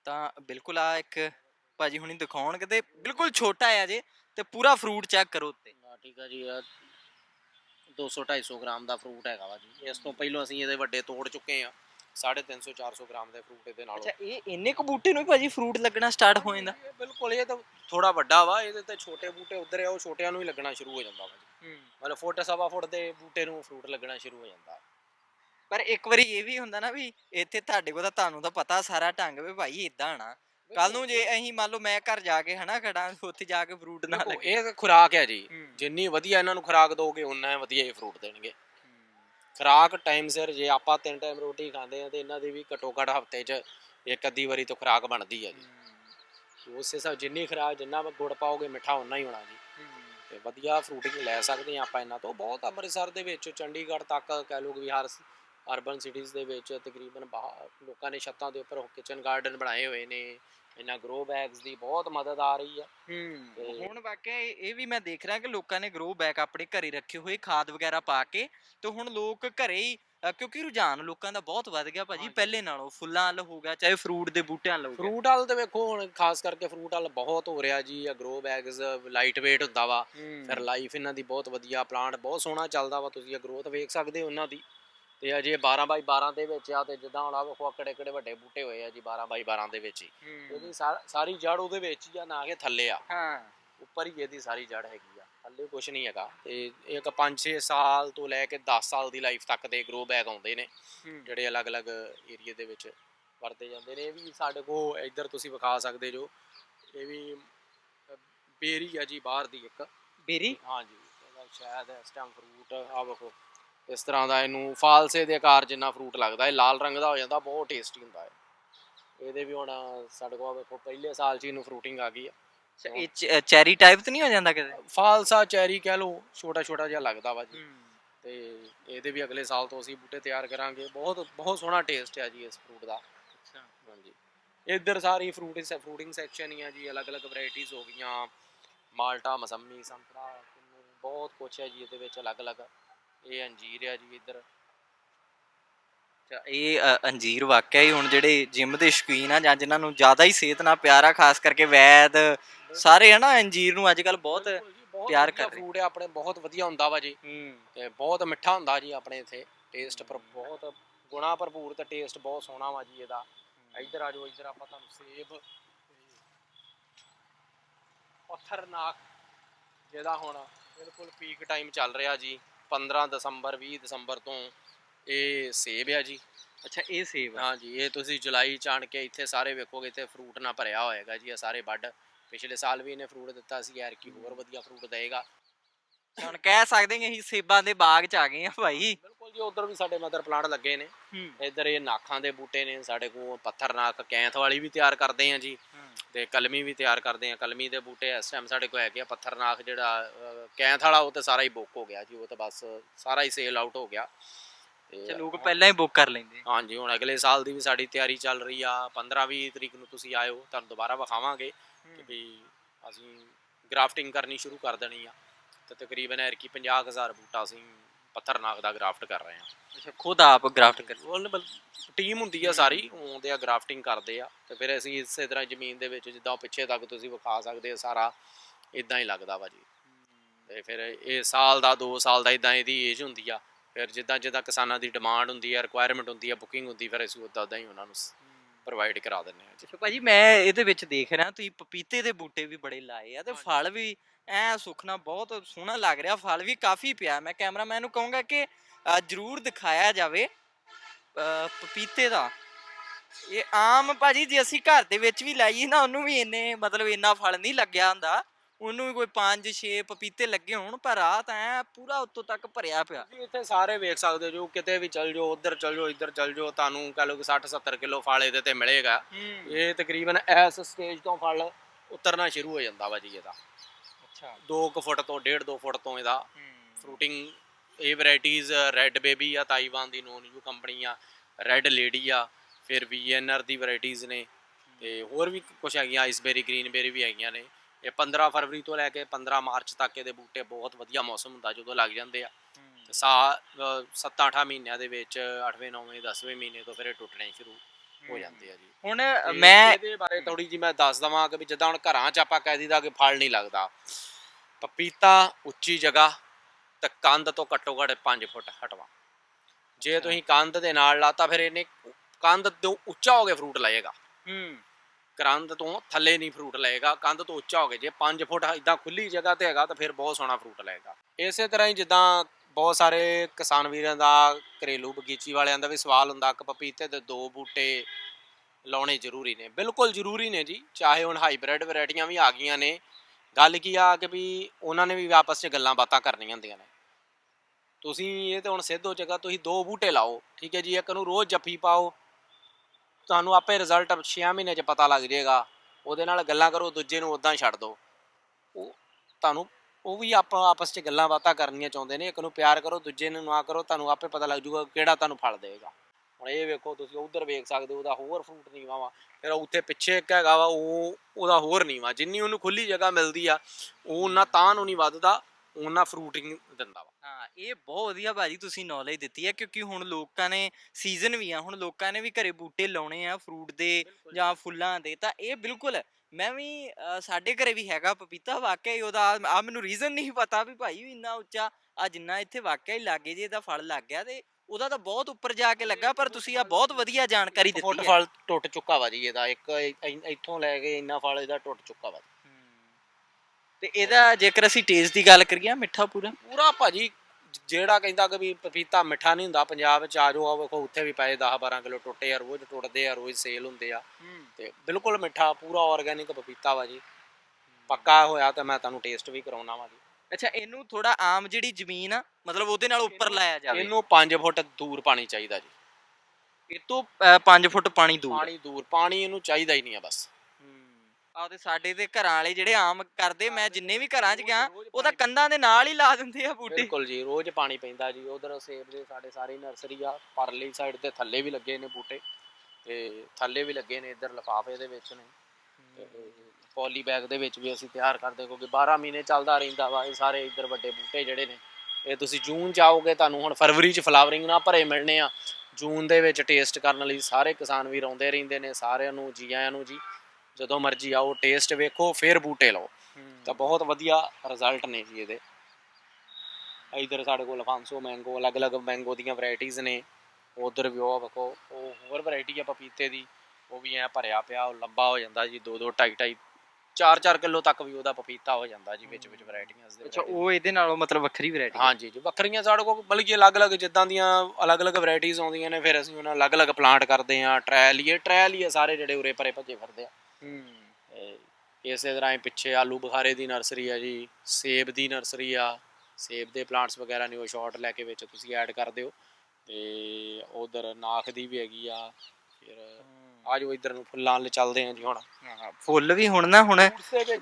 ਤਾਂ ਬਿਲਕੁਲ ਆ ਇੱਕ ਭਾਜੀ ਹੁਣੀ ਦਿਖਾਉਣਗੇ ਤੇ ਬਿਲਕੁਲ ਛੋਟਾ ਆ ਜੇ ਤੇ ਪੂਰਾ ਫਰੂਟ ਚੈੱਕ ਕਰੋ ਉੱਤੇ। ਠੀਕ ਹੈ ਜੀ 200 250 ਗ੍ਰਾਮ ਦਾ ਫਰੂਟ ਹੈਗਾ ਵਾ ਜੀ। ਇਸ ਤੋਂ ਪਹਿਲਾਂ ਅਸੀਂ ਇਹਦੇ ਵੱਡੇ ਤੋੜ ਚੁੱਕੇ ਆ 350 400 ਗ੍ਰਾਮ ਦੇ ਫਰੂਟ ਇਹਦੇ ਨਾਲ। ਅੱਛਾ ਇਹ ਇੰਨੇ ਕੁ ਬੂਟੇ ਨੂੰ ਹੀ ਭਾਜੀ ਫਰੂਟ ਲੱਗਣਾ ਸਟਾਰਟ ਹੋ ਜਾਂਦਾ। ਬਿਲਕੁਲ ਇਹ ਤਾਂ ਥੋੜਾ ਵੱਡਾ ਵਾ ਇਹਦੇ ਤੇ ਛੋਟੇ ਬੂਟੇ ਉਧਰ ਆ ਉਹ ਛੋਟਿਆਂ ਨੂੰ ਹੀ ਲੱਗਣਾ ਸ਼ੁਰੂ ਹੋ ਜਾਂਦਾ ਵਾ ਜੀ। ਮਤਲਬ ਫੁੱਟ ਸਵਾ ਫੁੱਟ ਦੇ ਬੂਟੇ ਨੂੰ ਫਰੂਟ ਲੱਗਣਾ ਸ਼ੁਰੂ ਹੋ ਜਾਂਦਾ। ਪਰ ਇੱਕ ਵਾਰੀ ਇਹ ਵੀ ਹੁੰਦਾ ਨਾ ਵੀ ਇੱਥੇ ਤੁਹਾਡੇ ਕੋਲ ਤਾਂ ਤੁਹਾਨੂੰ ਤਾਂ ਪਤਾ ਸਾਰਾ ਢੰਗ ਵੀ ਭਾਈ ਇਦਾਂ ਨਾ। ਕੱਲ ਨੂੰ ਜੇ ਅਸੀਂ ਮੰਨ ਲਓ ਮੈਂ ਘਰ ਜਾ ਕੇ ਹਨਾ ਖੜਾ ਉੱਥੇ ਜਾ ਕੇ ਫਰੂਟ ਨਾ ਦੇਖੋ, ਲੱਗੇ। ਇਹ ਖੁਰਾਕ ਹੈ ਜੀ। ਹੂੰ। ਜਿੰਨੀ ਵਧੀਆ ਇਹਨਾਂ ਨੂੰ ਖੁਰਾਕ ਦੋਗੇ ਉਨਾ ਵਧੀਆ ਇਹ ਫਰੂਟ ਦੇਣਗੇ। ਖੁਰਾਕ ਟਾਈਮ ਸਿਰ ਜੇ ਆਪਾਂ ਤਿੰਨ ਟਾਈਮ ਰੋਟੀ ਖਾਂਦੇ ਆ ਤੇ ਇਹਨਾਂ ਦੀ ਵੀ ਘੱਟੋ ਘੱਟ ਹਫ਼ਤੇ 'ਚ ਇੱਕ ਅੱਧੀ ਵਾਰੀ ਤੋਂ ਖੁਰਾਕ ਬਣਦੀ ਹੈ ਜੀ। ਉਸੇ ਹਿਸਾਬ ਜਿੰਨੀ ਖੁਰਾਕ ਜਿੰਨਾ ਗੁੜ ਪਾਓਗੇ ਮਿੱਠਾ ਉਨਾ ਹੀ ਹੋਣਾ ਜੀ। ਤੇ ਵਧੀਆ ਫਰੂਟਿੰਗ ਲੈ ਸਕਦੇ ਆ ਆਪਾਂ ਇਹਨਾਂ ਤੋਂ। ਬਹੁਤ ਅੰਮ੍ਰਿਤਸਰ ਦੇ ਵਿੱਚ ਚੰਡੀਗੜ੍ਹ ਤੱਕ ਕਹਿ ਲਓ ਕਿ ਵੀ ਹਰ ਅਰਬਨ ਸਿਟੀਜ਼ ਦੇ ਵਿੱਚ ਤਕਰੀਬਨ ਲੋਕਾਂ ਨੇ ਛੱਤਾਂ ਦੇ ਉੱਪਰ ਕਿਚਨ ਗਾਰਡਨ ਬਣਾਏ ਹੋਏ ਨੇ ਇਹਨਾਂ ਗਰੋ ਬੈਗਸ ਦੀ ਬਹੁਤ ਮਦਦ ਆ ਰਹੀ ਆ। ਹੂੰ ਤੇ- ਹੁਣ ਵਾਕਿਆ ਇਹ ਵੀ ਮੈਂ ਦੇਖ ਰਿਹਾ ਕਿ ਲੋਕਾਂ ਨੇ ਗਰੋ ਬੈਗ ਆਪਣੇ ਘਰੇ ਰੱਖੇ ਹੋਏ ਖਾਦ ਵਗੈਰਾ ਪਾ ਕੇ ਤੇ ਹੁਣ ਲੋਕ ਘਰੇ ਹੀ ਕਿਉਂਕਿ ਰੁਝਾਨ ਲੋਕਾਂ ਦਾ ਬਹੁਤ ਵੱਧ ਗਿਆ ਭਾਜੀ। ਪਹਿਲੇ ਨਾਲੋਂ ਫੁੱਲਾਂ ਵੱਲ ਹੋ ਗਿਆ ਚਾਹੇ ਫਰੂਟ ਦੇ ਬੂਟਿਆਂ ਵੱਲ ਹੋ ਗਿਆ। ਫਰੂਟ ਵਾਲ ਤੇ ਵੇਖੋ ਹੁਣ ਖਾਸ ਕਰਕੇ ਫਰੂਟ ਵਾਲ ਬਹੁਤ ਹੋ ਰਿਹਾ ਜੀ ਆ ਗਰੋ ਬੈਗਸ ਲਾਈਟ weight ਹੁੰਦਾ ਵਾ। ਫਿਰ ਲਾਈਫ ਇਹਨਾਂ ਦੀ ਬਹੁਤ ਵਧੀਆ ਪਲਾਂਟ ਬਹੁਤ ਸੋਹਣਾ ਚੱਲਦਾ ਵਾ ਤੁਸੀਂ ਇਹ ਗਰੋਥ ਵੇਖ ਸਕਦੇ ਹੋ ਉਹਨਾਂ ਦੀ। ਤੇ ਅਜੇ 12 ਬਾਈ 12 ਦੇ ਵਿੱਚ ਆ ਤੇ ਜਿੱਦਾਂ ਹੁਣ ਆ ਵੇਖੋ ਅਕੜੇ ਅਕੜੇ ਵੱਡੇ ਬੂਟੇ ਹੋਏ ਆ ਜੀ 12 ਬਾਈ 12 ਦੇ ਵਿੱਚ ਹੀ। ਇਹਦੀ ਸਾਰੀ ਜੜ ਉਹਦੇ ਵਿੱਚ ਹੀ ਆ ਨਾ ਕਿ ਥੱਲੇ ਆ। ਹਾਂ। ਉੱਪਰ ਹੀ ਇਹਦੀ ਸਾਰੀ ਜੜ ਹੈਗੀ ਆ ਥੱਲੇ ਕੁਝ ਨਹੀਂ ਹੈਗਾ। ਤੇ ਇੱਕ 5-6 ਸਾਲ ਤੋਂ ਲੈ ਕੇ 10 ਸਾਲ ਦੀ ਲਾਈਫ ਤੱਕ ਦੇ ਗਰੋ ਬੈਗ ਆਉਂਦੇ ਨੇ ਜਿਹੜੇ ਅਲੱਗ-ਅਲੱਗ ਏਰੀਆ ਦੇ ਵਿੱਚ ਵਰਤੇ ਜਾਂਦੇ ਨੇ। ਇਹ ਵੀ ਸਾਡੇ ਕੋਲ ਇੱਧਰ ਤੁਸੀਂ ਵਿਖਾ ਸਕਦੇ ਜੋ ਇਹ ਵੀ ਬੇਰੀ ਆ ਜੀ ਬਾਹਰ ਦੀ ਇੱਕ। ਬੇਰੀ? ਹਾਂਜੀ ਇਹਦਾ ਸ਼ਾਇਦ ਇਸ ਟਾਈਮ ਫਰੂਟ ਆ ਵੇਖੋ। ਇਸ ਤਰ੍ਹਾਂ ਦਾ ਇਹਨੂੰ ਫਾਲਸੇ ਦੇ ਆਕਾਰ ਜਿੰਨਾ ਫਰੂਟ ਲੱਗਦਾ ਇਹ ਲਾਲ ਰੰਗ ਦਾ ਹੋ ਜਾਂਦਾ ਬਹੁਤ ਟੇਸਟੀ ਹੁੰਦਾ ਹੈ ਇਹਦੇ ਵੀ ਹੁਣ ਸਾਡੇ ਕੋਲ ਵੇਖੋ ਪਹਿਲੇ ਸਾਲ ਚ ਇਹਨੂੰ ਫਰੂਟਿੰਗ ਆ ਗਈ ਆ। ਅੱਛਾ, ਇਹ ਚੈਰੀ ਟਾਈਪ ਤਾਂ ਨਹੀਂ ਹੋ ਜਾਂਦਾ ਕਿਤੇ? ਫਾਲਸਾ ਚੈਰੀ ਕਹਿ ਲਓ ਛੋਟਾ ਛੋਟਾ ਜਿਹਾ ਲੱਗਦਾ ਵਾ ਜੀ। ਤੇ ਇਹਦੇ ਵੀ ਅਗਲੇ ਸਾਲ ਤੋਂ ਅਸੀਂ ਬੂਟੇ ਤਿਆਰ ਕਰਾਂਗੇ। ਬਹੁਤ ਬਹੁਤ ਸੋਹਣਾ ਟੇਸਟ ਹੈ ਜੀ ਇਸ ਫਰੂਟ ਦਾ। ਅੱਛਾ। ਹਾਂਜੀ। ਇੱਧਰ ਸਾਰੀ ਫਰੂਟ ਫਰੂਟਿੰਗ ਸੈਕਸ਼ਨ ਹੀ ਆ ਜੀ ਅਲੱਗ-ਅਲੱਗ ਵੈਰਾਈਟੀਆਂ ਹੋ ਗਈਆਂ। ਮਾਲਟਾ ਮਸੰਮੀ ਸੰਤਰਾ ਬਹੁਤ ਕੁਛ ਹੈ ਜੀ ਇਹਦੇ ਵਿੱਚ ਅਲੱਗ-ਅਲੱਗ। ਇਹ ਅੰਜੀਰ ਆ ਜੀ ਇੱਧਰ। ਅੱਛਾ, ਇਹ ਅ, ਅੰਜੀਰ ਵਾਕਿਆ ਹੀ ਹੁਣ ਜਿਹੜੇ ਜਿਮ ਦੇ ਸ਼ੌਕੀਨ ਆ ਜਾਂ ਜਿਨ੍ਹਾਂ ਨੂੰ ਜ਼ਿਆਦਾ ਹੀ ਸਿਹਤ ਨਾਲ ਪਿਆਰ ਖਾਸ ਕਰਕੇ ਵੈਦ ਸਾਰੇ ਹਨਾ ਅੰਜੀਰ ਨੂੰ ਅੱਜ ਕੱਲ ਬਹੁਤ ਬਿਲਕੁਲ ਜੀ, ਬਹੁਤ ਪਿਆਰ ਕਰ ਰਹੇ। ਹੈ ਆਪਣੇ ਬਹੁਤ ਵਧੀਆ ਹੁੰਦਾ ਵਾ ਜੀ। ਹੂੰ। ਤੇ ਬਹੁਤ ਮਿੱਠਾ ਹੁੰਦਾ ਜੀ ਆਪਣੇ ਇੱਥੇ। ਟੇਸਟ ਪਰ ਬਹੁਤ ਗੁਣਾ ਭਰਪੂਰ ਤੇ ਟੇਸਟ ਬਹੁਤ ਸੋਹਣਾ ਵਾ ਜੀ ਇਹਦਾ। ਇੱਧਰ ਆ ਜਾਓ ਇੱਧਰ ਆਪਾਂ ਤੁਹਾਨੂੰ ਸੇਬ ਪੱਥਰਨਾਕ ਜਿਹਦਾ ਹੁਣ ਬਿਲਕੁਲ ਪੀਕ ਟਾਈਮ ਚੱਲ ਰਿਹਾ ਜੀ। 15 ਦਸੰਬਰ 20 ਦਸੰਬਰ ਤੋਂ ਇਹ ਸੇਬ ਆ ਜੀ। ਅੱਛਾ ਇਹ ਸੇਬ ਆ। ਹਾਂਜੀ ਇਹ ਤੁਸੀਂ ਜੁਲਾਈ ਚ ਆਣ ਕੇ ਇੱਥੇ ਸਾਰੇ ਵੇਖੋਗੇ ਇੱਥੇ ਫਰੂਟ ਨਾਲ ਭਰਿਆ ਹੋਏਗਾ ਜੀ ਇਹ ਸਾਰੇ ਵੱਡ ਪਿਛਲੇ ਸਾਲ ਵੀ ਇਹਨੇ ਫਰੂਟ ਦਿੱਤਾ ਸੀ ਯਾਰ ਕੀ ਹੋਰ ਵਧੀਆ ਫਰੂਟ ਦੇਗਾ ਹੁਣ ਕਹਿ ਸਕਦੇ ਹਾਂ ਅਸੀਂ ਸੇਬਾਂ ਦੇ ਬਾਗ ਚ ਆ ਗਏ ਆ ਭਾਈ। ਜੀ ਉਧਰ ਵੀ ਸਾਡੇ ਮਦਰ ਪਲਾਂਟ ਲੱਗੇ ਨੇ। ਇੱਧਰ ਇਹ ਨਾਖਾਂ ਦੇ ਬੂਟੇ ਨੇ ਸਾਡੇ ਕੋਲ ਪੱਥਰ ਨਾਖ ਕੈਂਥ ਵਾਲੀ ਵੀ ਤਿਆਰ ਕਰਦੇ ਆ ਜੀ। ਤੇ ਕਲਮੀ ਵੀ ਤਿਆਰ ਕਰਦੇ ਆ ਕਲਮੀ ਦੇ ਬੂਟੇ ਇਸ ਟਾਈਮ ਸਾਡੇ ਕੋਲ ਹੈਗੇ ਆ ਪੱਥਰ ਨਾਖ ਜਿਹੜਾ ਕੈਂਥ ਵਾਲਾ ਉਹ ਤੇ ਸਾਰਾ ਹੀ ਬੁੱਕ ਹੋ ਗਿਆ ਜੀ ਉਹ ਤਾਂ ਬਸ ਸਾਰਾ ਹੀ ਸੇਲ ਆਊਟ ਹੋ ਗਿਆ। ਤੇ ਲੋਕ ਪਹਿਲਾਂ ਹੀ ਬੁੱਕ ਕਰ ਲੈਂਦੇ ਹਾਂਜੀ ਹੁਣ ਅਗਲੇ ਸਾਲ ਦੀ ਵੀ ਸਾਡੀ ਤਿਆਰੀ ਚੱਲ ਰਹੀ ਆ 15 20 ਤਰੀਕ ਨੂੰ ਤੁਸੀਂ ਆਇਓ ਤੁਹਾਨੂੰ ਦੁਬਾਰਾ ਵਿਖਾਵਾਂਗੇ ਕਿ ਵੀ ਅਸੀਂ ਗ੍ਰਾਫਟਿੰਗ ਕਰਨੀ ਸ਼ੁਰੂ ਕਰ ਦੇਣੀ ਆ। ਤੇ ਤਕਰੀਬਨ ਐਰਕੀ 50000 ਬੂਟਾ ਅਸੀਂ ਪੱਥਰ ਨਾਖ ਦਾ ਗ੍ਰਾਫਟ ਕਰ ਰਹੇ ਆ ਅੱਛਾ ਖੁਦ ਆਪ ਗ੍ਰਾਫਟ ਕਰ ਉਹ ਟੀਮ ਹੁੰਦੀ ਆ ਸਾਰੀ ਆਉਂਦੇ ਆ ਗ੍ਰਾਫਟਿੰਗ ਕਰਦੇ ਆ ਤੇ ਫਿਰ ਅਸੀਂ ਇਸੇ ਤਰ੍ਹਾਂ ਜ਼ਮੀਨ ਦੇ ਵਿੱਚ ਜਿੱਦਾਂ ਪਿੱਛੇ ਤੱਕ ਤੁਸੀਂ ਵਿਖਾ ਸਕਦੇ ਆ ਸਾਰਾ ਇਦਾਂ ਹੀ ਲੱਗਦਾ ਵਾ ਜੀ। ਤੇ ਫਿਰ ਇਹ ਸਾਲ ਦਾ 2 ਸਾਲ ਦਾ ਇਦਾਂ ਇਹਦੀ ਏਜ ਹੁੰਦੀ ਆ ਫਿਰ ਜਿੱਦਾਂ ਜਿੱਦਾਂ ਕਿਸਾਨਾਂ ਦੀ ਡਿਮਾਂਡ ਹੁੰਦੀ ਆ ਰਿਕੁਆਇਰਮੈਂਟ ਹੁੰਦੀ ਆ ਬੁਕਿੰਗ ਹੁੰਦੀ ਫਿਰ ਅਸੀਂ ਉਦਾਂ ਉਦਾਂ ਹੀ ਉਹਨਾਂ ਨੂੰ ਪ੍ਰੋਵਾਈਡ ਕਰਾ ਦਿੰਦੇ ਆ ਜੀ। ਭਾਜੀ ਮੈਂ ਇਹਦੇ ਵਿੱਚ ਦੇਖ ਰਿਹਾ ਤੁਸੀਂ ਪਪੀਤੇ ਦੇ ਬੂਟੇ ਵੀ ਬੜੇ ਲਾਏ ਆ ਤੇ ਫਲ ਵੀ ਐ ਸੁਖਣਾ ਬਹੁਤ ਸੋਹਣਾ ਲੱਗ ਰਿਹਾ ਫਲ ਵੀ ਕਾਫੀ ਪਿਆ। ਮੈਂ ਕੈਮਰਾਮੈਨ ਨੂੰ ਕਹੂੰਗਾ ਕਿ ਅ, ਜ਼ਰੂਰ ਦਿਖਾਇਆ ਜਾਵੇ ਅ, ਪਪੀਤੇ ਦਾ। ਇਹ ਆਮ ਭਾਜੀ ਜੇ ਅਸੀਂ ਘਰ ਦੇ ਵਿੱਚ ਵੀ ਲਾਈਏ ਨਾ ਉਹਨੂੰ ਵੀ ਇੰਨੇ ਮਤਲਬ ਇੰਨਾ ਫਲ ਨਹੀਂ ਲੱਗਿਆ ਹੁੰਦਾ। ਉਹਨੂੰ ਵੀ ਕੋਈ 5 6 ਪਪੀਤੇ ਲੱਗੇ ਹੋਣ ਪਰ ਆ ਤਾਂ ਐਂ ਪੂਰਾ ਉੱਤੋਂ ਤੱਕ ਭਰਿਆ ਪਿਆ। ਤੁਸੀਂ ਇੱਥੇ ਸਾਰੇ ਵੇਖ ਸਕਦੇ ਹੋ ਜੋ ਕਿਤੇ ਵੀ ਚੱਲ ਜਾਓ ਉਧਰ ਚੱਲ ਜਾਓ ਇੱਧਰ ਚੱਲ ਜਾਓ ਤੁਹਾਨੂੰ ਕਹ ਲਓ ਕਿ 60 70 ਕਿਲੋ ਫਲ ਇਹਦੇ ਤੇ ਮਿਲੇਗਾ। ਇਹ ਤਕਰੀਬਨ ਇਸ ਸਟੇਜ ਤੋਂ ਫਲ ਉਤਰਨਾ ਸ਼ੁਰੂ ਹੋ ਜਾਂਦਾ ਵਾ ਜੀ ਇਹਦਾ। ਅੱਛਾ। 2 ਫੁੱਟ ਤੋਂ 1.5 2 ਫੁੱਟ ਤੋਂ ਇਹਦਾ ਫਰੂਟਿੰਗ ਇਹ ਵੈਰਾਈਟੀਆਂ ਰੈੱਡ ਬੇਬੀ ਆ ਤਾਈਵਾਨ ਦੀ ਨੋਨ ਯੂ ਕੰਪਨੀ ਆ ਰੈੱਡ ਲੇਡੀ ਆ ਫਿਰ ਵੀਐਨਆਰ ਦੀ ਵੈਰਾਈਟੀਆਂ ਨੇ ਤੇ ਹੋਰ ਵੀ ਕੁਝ ਹੈਗੀਆਂ ਆਈਸਬੇਰੀ ਗ੍ਰੀਨਬੇਰੀ ਵੀ ਹੈਗੀਆਂ ਨੇ। ਇਹ 15 ਫਰਵਰੀ ਤੋਂ ਲੈ ਕੇ 15 ਮਾਰਚ ਤੱਕ ਇਹਦੇ ਬੂਟੇ ਬਹੁਤ ਵਧੀਆ ਮੌਸਮ ਹੁੰਦਾ ਜਦੋਂ ਲੱਗ ਜਾਂਦੇ ਆ। ਸਾ 7-8 ਮਹੀਨਿਆਂ ਦੇ ਵਿੱਚ 8ਵੇਂ 9ਵੇਂ 10ਵੇਂ ਮਹੀਨੇ ਤੋਂ ਫਿਰ ਇਹ ਟੁੱਟਣੇ ਸ਼ੁਰੂ। ਹੋ ਜਾਂਦੇ ਆ ਜੀ। ਹੁਣ ਮੈਂ ਇਹਦੇ ਬਾਰੇ ਥੋੜੀ ਜੀ ਮੈਂ ਦੱਸ ਦਵਾਂ ਕਿ ਵੀ ਜਿੱਦਾਂ ਹੁਣ ਘਰਾਂ 'ਚ ਆਪਾਂ ਕਹਿ ਦੀਦਾ ਕਿ ਫਲ ਨਹੀਂ ਲੱਗਦਾ। ਪਪੀਤਾ ਉੱਚੀ ਜਗ੍ਹਾ ਤੇ ਕੰਧ ਤੋਂ ਘੱਟੋ ਘੱਟ 5 ਫੁੱਟ ਹਟਵਾ। ਜੇ ਤੁਸੀਂ ਕੰਧ ਦੇ ਨਾਲ ਲਾਤਾ ਫਿਰ ਇਹਨੇ ਕੰਧ ਤੋਂ ਉੱਚਾ ਹੋ ਕੇ ਫਰੂਟ ਲਏਗਾ। ਹੂੰ। ਕੰਧ ਤੋਂ ਥੱਲੇ ਨਹੀਂ ਫਰੂਟ ਲਏਗਾ ਕੰਧ ਤੋਂ ਉੱਚਾ ਹੋ ਕੇ। ਜੇ 5 ਫੁੱਟ ਇਦਾਂ ਖੁੱਲੀ ਜਗ੍ਹਾ ਤੇ ਹੈਗਾ ਤਾਂ ਫਿਰ ਬਹੁਤ ਸੋਹਣਾ ਫਰੂਟ ਲਏਗਾ। ਇਸੇ ਤਰ੍ਹਾਂ ਹੀ ਜਿੱਦਾਂ ਬਹੁਤ ਸਾਰੇ ਕਿਸਾਨ ਵੀਰਾਂ ਦਾ ਘਰੇਲੂ ਬਗੀਚੀ ਵਾਲਿਆਂ ਦਾ ਵੀ ਸਵਾਲ ਹੁੰਦਾ, ਕਿ ਪਪੀਤੇ ਦੇ ਦੋ ਬੂਟੇ ਲਾਉਣੇ ਜ਼ਰੂਰੀ ਨੇ। ਬਿਲਕੁਲ ਜ਼ਰੂਰੀ ਨੇ ਜੀ, ਚਾਹੇ ਹੁਣ ਹਾਈਬ੍ਰਿਡ ਵੈਰਾਈਟੀਆਂ ਵੀ ਆ ਗਈਆਂ ਨੇ। ਗੱਲ ਕੀ ਆ ਕਿ ਵੀ ਉਹਨਾਂ ਨੇ ਵੀ ਆਪਸ 'ਚ ਗੱਲਾਂ ਬਾਤਾਂ ਕਰਨੀਆਂ ਹੁੰਦੀਆਂ ਨੇ। ਤੁਸੀਂ ਇਹ ਤਾਂ ਹੁਣ ਸਿੱਧ ਹੋ ਜਗ੍ਹਾ, ਤੁਸੀਂ ਦੋ ਬੂਟੇ ਲਾਓ, ਠੀਕ ਹੈ ਜੀ, ਇੱਕ ਨੂੰ ਰੋਜ਼ ਜੱਫੀ ਪਾਓ, ਤੁਹਾਨੂੰ ਆਪੇ ਰਿਜ਼ਲਟ 6 ਮਹੀਨੇ 'ਚ ਪਤਾ ਲੱਗ ਜਾਏਗਾ। ਉਹਦੇ ਨਾਲ ਗੱਲਾਂ ਕਰੋ, ਦੂਜੇ ਨੂੰ ਉਦਾਂ ਛੱਡ ਦਿਓ ਉਹ ਤੁਹਾਨੂੰ ਉਹ ਵੀ ਆਪਾਂ ਆਪਸ 'ਚ ਗੱਲਾਂ ਬਾਤਾਂ ਕਰਨੀਆਂ ਚਾਹੁੰਦੇ ਨੇ, ਇੱਕ ਨੂੰ ਪਿਆਰ ਕਰੋ, ਦੂਜੇ ਨੂੰ ਨਾ ਕਰੋ, ਤੁਹਾਨੂੰ ਆਪੇ ਪਤਾ ਲੱਗ ਜੂਗਾ ਕਿਹੜਾ ਤੁਹਾਨੂੰ ਫਲ ਦੇਵੇਗਾ। ਹੁਣ ਇਹ ਵੇਖੋ, ਤੁਸੀਂ ਉਧਰ ਵੇਖ ਸਕਦੇ ਹੋ, ਉਹਦਾ ਹੋਰ ਫਰੂਟ ਨੀਵਾ ਵਾ, ਫਿਰ ਉੱਥੇ ਪਿੱਛੇ ਇੱਕ ਹੈਗਾ ਵਾ, ਉਹ, ਉਹਦਾ ਹੋਰ ਨੀਵਾ, ਜਿੰਨੀ ਉਹਨੂੰ ਖੁੱਲੀ ਜਗ੍ਹਾ ਮਿਲਦੀ ਆ, ਉਹ ਉਹਨਾਂ ਤਾਂ ਨੂੰ ਨਹੀਂ ਵੱਧਦਾ, ਉਹਨਾਂ ਫਰੂਟਿੰਗ ਦਿੰਦਾ ਵਾ। ਹਾਂ ਇਹ ਬਹੁਤ ਵਧੀਆ ਭਾਜੀ ਤੁਸੀਂ ਨੌਲੇਜ ਦਿੱਤੀ ਹੈ ਕਿਉਂਕਿ ਹੁਣ ਲੋਕਾਂ ਨੇ ਸੀਜ਼ਨ ਵੀ ਆ ਹੁਣ ਲੋਕਾਂ ਨੇ ਵੀ ਘਰੇ ਬੂਟੇ ਲਾਉਣੇ ਆ ਫਰੂਟ ਦੇ ਜਾਂ ਫੁੱਲਾਂ ਦੇ ਤਾਂ ਇਹ ਬਿਲਕੁਲ ਮੈਂ ਵੀ ਅ, ਸਾਡੇ ਘਰੇ ਵੀ ਹੈਗਾ ਪਪੀਤਾ ਵਾਕਿਆ ਹੀ ਉਹਦਾ ਆ ਮੈਨੂੰ ਰੀਜ਼ਨ ਨਹੀਂ ਪਤਾ ਵੀ ਭਾਈ ਵੀ ਇੰਨਾ ਉੱਚਾ ਆ ਜਿੰਨਾ ਇੱਥੇ ਵਾਕਿਆ ਹੀ ਲੱਗੇ ਜੇ ਇਹਦਾ ਫਲ ਲੱਗ ਗਿਆ ਤੇ ਉਹਦਾ ਤਾਂ ਬਹੁਤ ਉੱਪਰ ਜਾ ਕੇ ਲੱਗਾ ਪਰ ਤੁਸੀਂ ਆ ਬਹੁਤ ਵਧੀਆ ਜਾਣਕਾਰੀ ਫੁੱਟ ਦਿੱਤੀ ਹੈ। ਫਲ ਟੁੱਟ ਚੁੱਕਾ ਵਾ ਜੀ ਇਹਦਾ ਇੱਕ ਇ- ਇ- ਇੱਥੋਂ ਲੈ ਕੇ ਇੰਨਾ ਫਲ ਇਹਦਾ ਟੁੱਟ ਚੁੱਕਾ ਵਾ ਤੇ ਇਹਦਾ ਜੇਕਰ ਅਸੀਂ ਟੇਸਟ ਦੀ ਗੱਲ ਕਰੀਏ ਮਿੱਠਾ ਪੂਰਾ। ਪੂਰਾ ਭਾਜੀ ਜਿਹੜਾ ਕਹਿੰਦਾ ਕਿ ਵੀ ਪਪੀਤਾ ਮਿੱਠਾ ਨਹੀਂ ਹੁੰਦਾ ਪੰਜਾਬ ਵਿੱਚ ਆ ਜਾਓ ਆ ਵੇਖੋ ਉੱਥੇ ਵੀ ਪਏ 10 12 ਕਿਲੋ ਟੁੱਟੇ ਆ ਰੋਜ਼ ਟੁੱਟਦੇ ਆ ਰੋਜ਼ ਸੇਲ ਹੁੰਦੇ ਆ। ਤੇ ਬਿਲਕੁਲ ਮਿੱਠਾ ਪੂਰਾ ਆਰਗੈਨਿਕ ਪਪੀਤਾ ਵਾ ਜੀ। ਪੱਕਾ ਹੋਇਆ ਤਾਂ ਮੈਂ ਤੁਹਾਨੂੰ ਟੇਸਟ ਵੀ ਕਰਾਉਣਾ ਵਾ ਜੀ। ਅੱਛਾ ਇਹਨੂੰ ਥੋੜਾ ਆਮ ਜਿਹੜੀ ਜ਼ਮੀਨ ਆ ਮਤਲਬ ਉਹਦੇ ਨਾਲ ਉੱਪਰ ਲਾਇਆ ਜਾਵੇ। ਇਹਨੂੰ 5 ਫੁੱਟ ਦੂਰ ਪਾਣੀ ਚਾਹੀਦਾ ਜੀ। ਇਹ ਤੋਂ 5 ਫੁੱਟ ਪਾਣੀ ਦੂਰ। ਪਾਣੀ ਦੂਰ ਪਾਣੀ ਇਹਨੂੰ ਚਾਹੀਦਾ ਹੀ ਨਹੀਂ ਆ ਬਸ। ਆ ਤੇ ਸਾਡੇ ਤੇ ਘਰਾਂ ਵਾਲੇ ਜਿਹੜੇ ਆਮ ਕਰਦੇ ਮੈਂ ਜਿੰਨੇ ਵੀ ਘਰਾਂ 'ਚ ਗਿਆ ਉਹ ਤਾਂ ਕੰਧਾਂ ਦੇ ਨਾਲ ਹੀ ਲਾ ਦਿੰਦੇ ਆ ਬੂਟੇ। ਬਿਲਕੁਲ ਜੀ ਰੋਜ਼ ਪਾਣੀ ਪੈਂਦਾ ਜੀ ਉਧਰ ਸੇਬ ਦੇ ਸਾਡੇ ਸਾਰੇ ਨਰਸਰੀ ਆ ਪਰਲੀ ਸਾਈਡ ਤੇ ਥੱਲੇ ਵੀ ਲੱਗੇ ਨੇ ਬੂਟੇ ਤੇ ਥੱਲੇ ਵੀ ਲੱਗੇ ਨੇ ਇੱਧਰ ਲਫਾਫੇ ਦੇ ਵਿੱਚ ਨੇ ਪੋਲੀ ਬੈਗ ਦੇ ਵਿੱਚ ਵੀ ਅਸੀਂ ਤਿਆਰ ਕਰਦੇ ਕਿਉਂਕਿ 12 ਮਹੀਨੇ ਚੱਲਦਾ ਰਹਿੰਦਾ ਵਾ ਇਹ ਸਾਰੇ ਇੱਧਰ ਵੱਡੇ ਬੂਟੇ ਜਿਹੜੇ ਨੇ। ਇਹ ਤੁਸੀਂ ਜੂਨ ਚ ਆਓਗੇ ਤੁਹਾਨੂੰ ਹੁਣ ਫਰਵਰੀ ਚ ਫਲਾਵਰਿੰਗ ਨਾ ਭਰੇ ਮਿਲਣੇ ਆ। ਜੂਨ ਦੇ ਵਿੱਚ ਟੇਸਟ ਕਰਨ ਲਈ ਸਾਰੇ ਕਿਸਾਨ ਵੀ ਆਉਂਦੇ ਰਹਿੰਦੇ ਨੇ ਸਾਰਿਆਂ ਨੂੰ ਜੀ ਆਇਆਂ ਨੂੰ ਜੀ। ਜਦੋਂ ਮਰਜ਼ੀ ਆਓ ਟੇਸਟ ਵੇਖੋ ਫਿਰ ਬੂਟੇ ਲਓ। ਤਾਂ ਬਹੁਤ ਵਧੀਆ ਰਿਜ਼ਲਟ ਨੇ ਜੀ ਇਹਦੇ। ਇਧਰ ਸਾਡੇ ਕੋਲ ਅਲਫਾਂਸੋ ਮੈਂਗੋ ਅਲੱਗ-ਅਲੱਗ ਮੈਂਗੋ ਦੀਆਂ ਵੈਰਾਈਟੀਆਂ ਨੇ। ਉਧਰ ਵੀ ਉਹ ਵੇਖੋ ਉਹ ਹੋਰ ਵੈਰਾਈਟੀ ਆ ਪਪੀਤੇ ਦੀ। ਉਹ ਵੀ ਐ ਭਰਿਆ ਪਿਆ ਉਹ ਲੰਬਾ ਹੋ ਜਾਂਦਾ ਜੀ 2 2 2.5 2.5 4-4 ਕਿਲੋ ਤੱਕ ਵੀ ਉਹਦਾ ਪਪੀਤਾ ਹੋ ਜਾਂਦਾ ਜੀ ਵਿੱਚ ਵਿੱਚ ਵੈਰਾਈਟੀਆਂ ਦੇ ਅੱਛਾ ਉਹ ਇਹਦੇ ਨਾਲੋਂ ਮਤਲਬ ਵੱਖਰੀ ਵੈਰਾਈਟੀ ਹਾਂਜੀ ਜੀ ਵੱਖਰੀਆਂ ਸਾਡੇ ਕੋਲ ਬਲਕਿ ਅਲੱਗ-ਅਲੱਗ ਜਿੱਦਾਂ ਦੀਆਂ ਅਲੱਗ-ਅਲੱਗ ਵੈਰਾਈਟੀਆਂ ਆਉਂਦੀਆਂ ਨੇ ਫਿਰ ਅਸੀਂ ਉਹਨਾਂ ਅਲੱਗ-ਅਲੱਗ ਪਲਾਂਟ ਕਰਦੇ ਆ ਟ੍ਰਾਇਲ ਹੀ ਟ੍ਰਾਇਲ ਹੀ ਆ ਸਾਰੇ ਜਿਹੜੇ ਉਰੇ ਪਰੇ ਭੱਜੇ ਫਿਰਦੇ ਆ। ਇਸੇ ਤਰ੍ਹਾਂ ਹੀ ਪਿੱਛੇ ਆਲੂ ਬੁਖਾਰੇ ਦੀ ਨਰਸਰੀ ਆ ਜੀ ਸੇਬ ਦੀ ਨਰਸਰੀ ਆ ਸੇਬ ਦੇ ਪਲਾਂਟਸ ਵਗੈਰਾ ਨੇ ਉਹ ਸ਼ਾਰਟ ਲੈ ਕੇ ਵਿੱਚ ਤੁਸੀਂ ਐਡ ਕਰ ਦਿਓ। ਤੇ ਉਧਰ ਨਾਖ ਦੀ ਵੀ ਹੈਗੀ ਆ ਫਿਰ ਆ ਜਾਓ ਇਧਰ ਨੂੰ ਫੁੱਲਾਂ ਵਾਲੇ ਚੱਲਦੇ ਆ ਜੀ ਹੁਣ। ਹਾਂ ਫੁੱਲ ਵੀ ਹੁਣ ਨਾ ਹੁਣ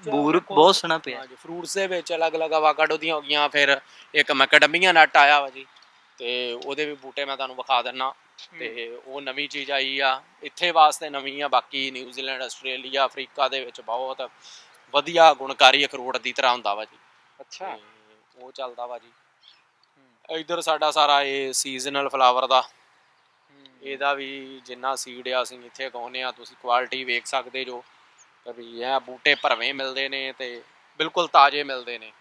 ਬੂਰ ਬਹੁਤ ਸੋਹਣਾ ਪਿਆ। ਹਾਂਜੀ ਫਰੂਟਸ ਦੇ ਵਿੱਚ ਅਲੱਗ-ਅਲੱਗ ਆਵਾਕਾਡੋ ਦੀਆਂ ਹੋ ਗਈਆਂ ਫਿਰ ਇੱਕ ਮੈਕਡਮੀਆ ਨਟ ਆਇਆ ਵਾ ਜੀ ਤੇ ਉਹਦੇ ਵੀ ਬੂਟੇ ਮੈਂ ਤੁਹਾਨੂੰ ਵਿਖਾ ਦਿੰਨਾ। ਤੇ ਉਹ ਨਵੀਂ ਚੀਜ਼ ਆਈ ਆ। ਇੱਥੇ ਵਾਸਤੇ ਨਵੀਂ ਆ ਬਾਕੀ ਨਿਊਜ਼ੀਲੈਂਡ ਆਸਟ੍ਰੇਲੀਆ ਅਫਰੀਕਾ ਦੇ ਵਿੱਚ ਬਹੁਤ ਵਧੀਆ ਗੁਣਕਾਰੀ ਅਖਰੋਟ ਦੀ ਤਰ੍ਹਾਂ ਹੁੰਦਾ ਵਾ ਜੀ। ਅੱਛਾ। ਉਹ ਚੱਲਦਾ ਵਾ ਜੀ। ਇਧਰ ਸਾਡਾ ਸਾਰਾ ਇਹ ਸੀਜ਼ਨਲ ਫਲਾਵਰ ਦਾ। ਇਹਦਾ ਵੀ ਜਿੰਨਾ ਸੀਡ ਆ ਅਸੀਂ ਇੱਥੇ ਉਗਾਉਂਦੇ ਆ ਤੁਸੀਂ ਕੁਆਲਿਟੀ ਵੇਖ ਸਕਦੇ ਜੋ। ਵੀ ਇਹ ਬੂਟੇ ਭਰਵੇਂ ਮਿਲਦੇ ਨੇ ਤੇ ਬਿਲਕੁਲ ਤਾਜ਼ੇ ਮਿਲਦੇ ਨੇ।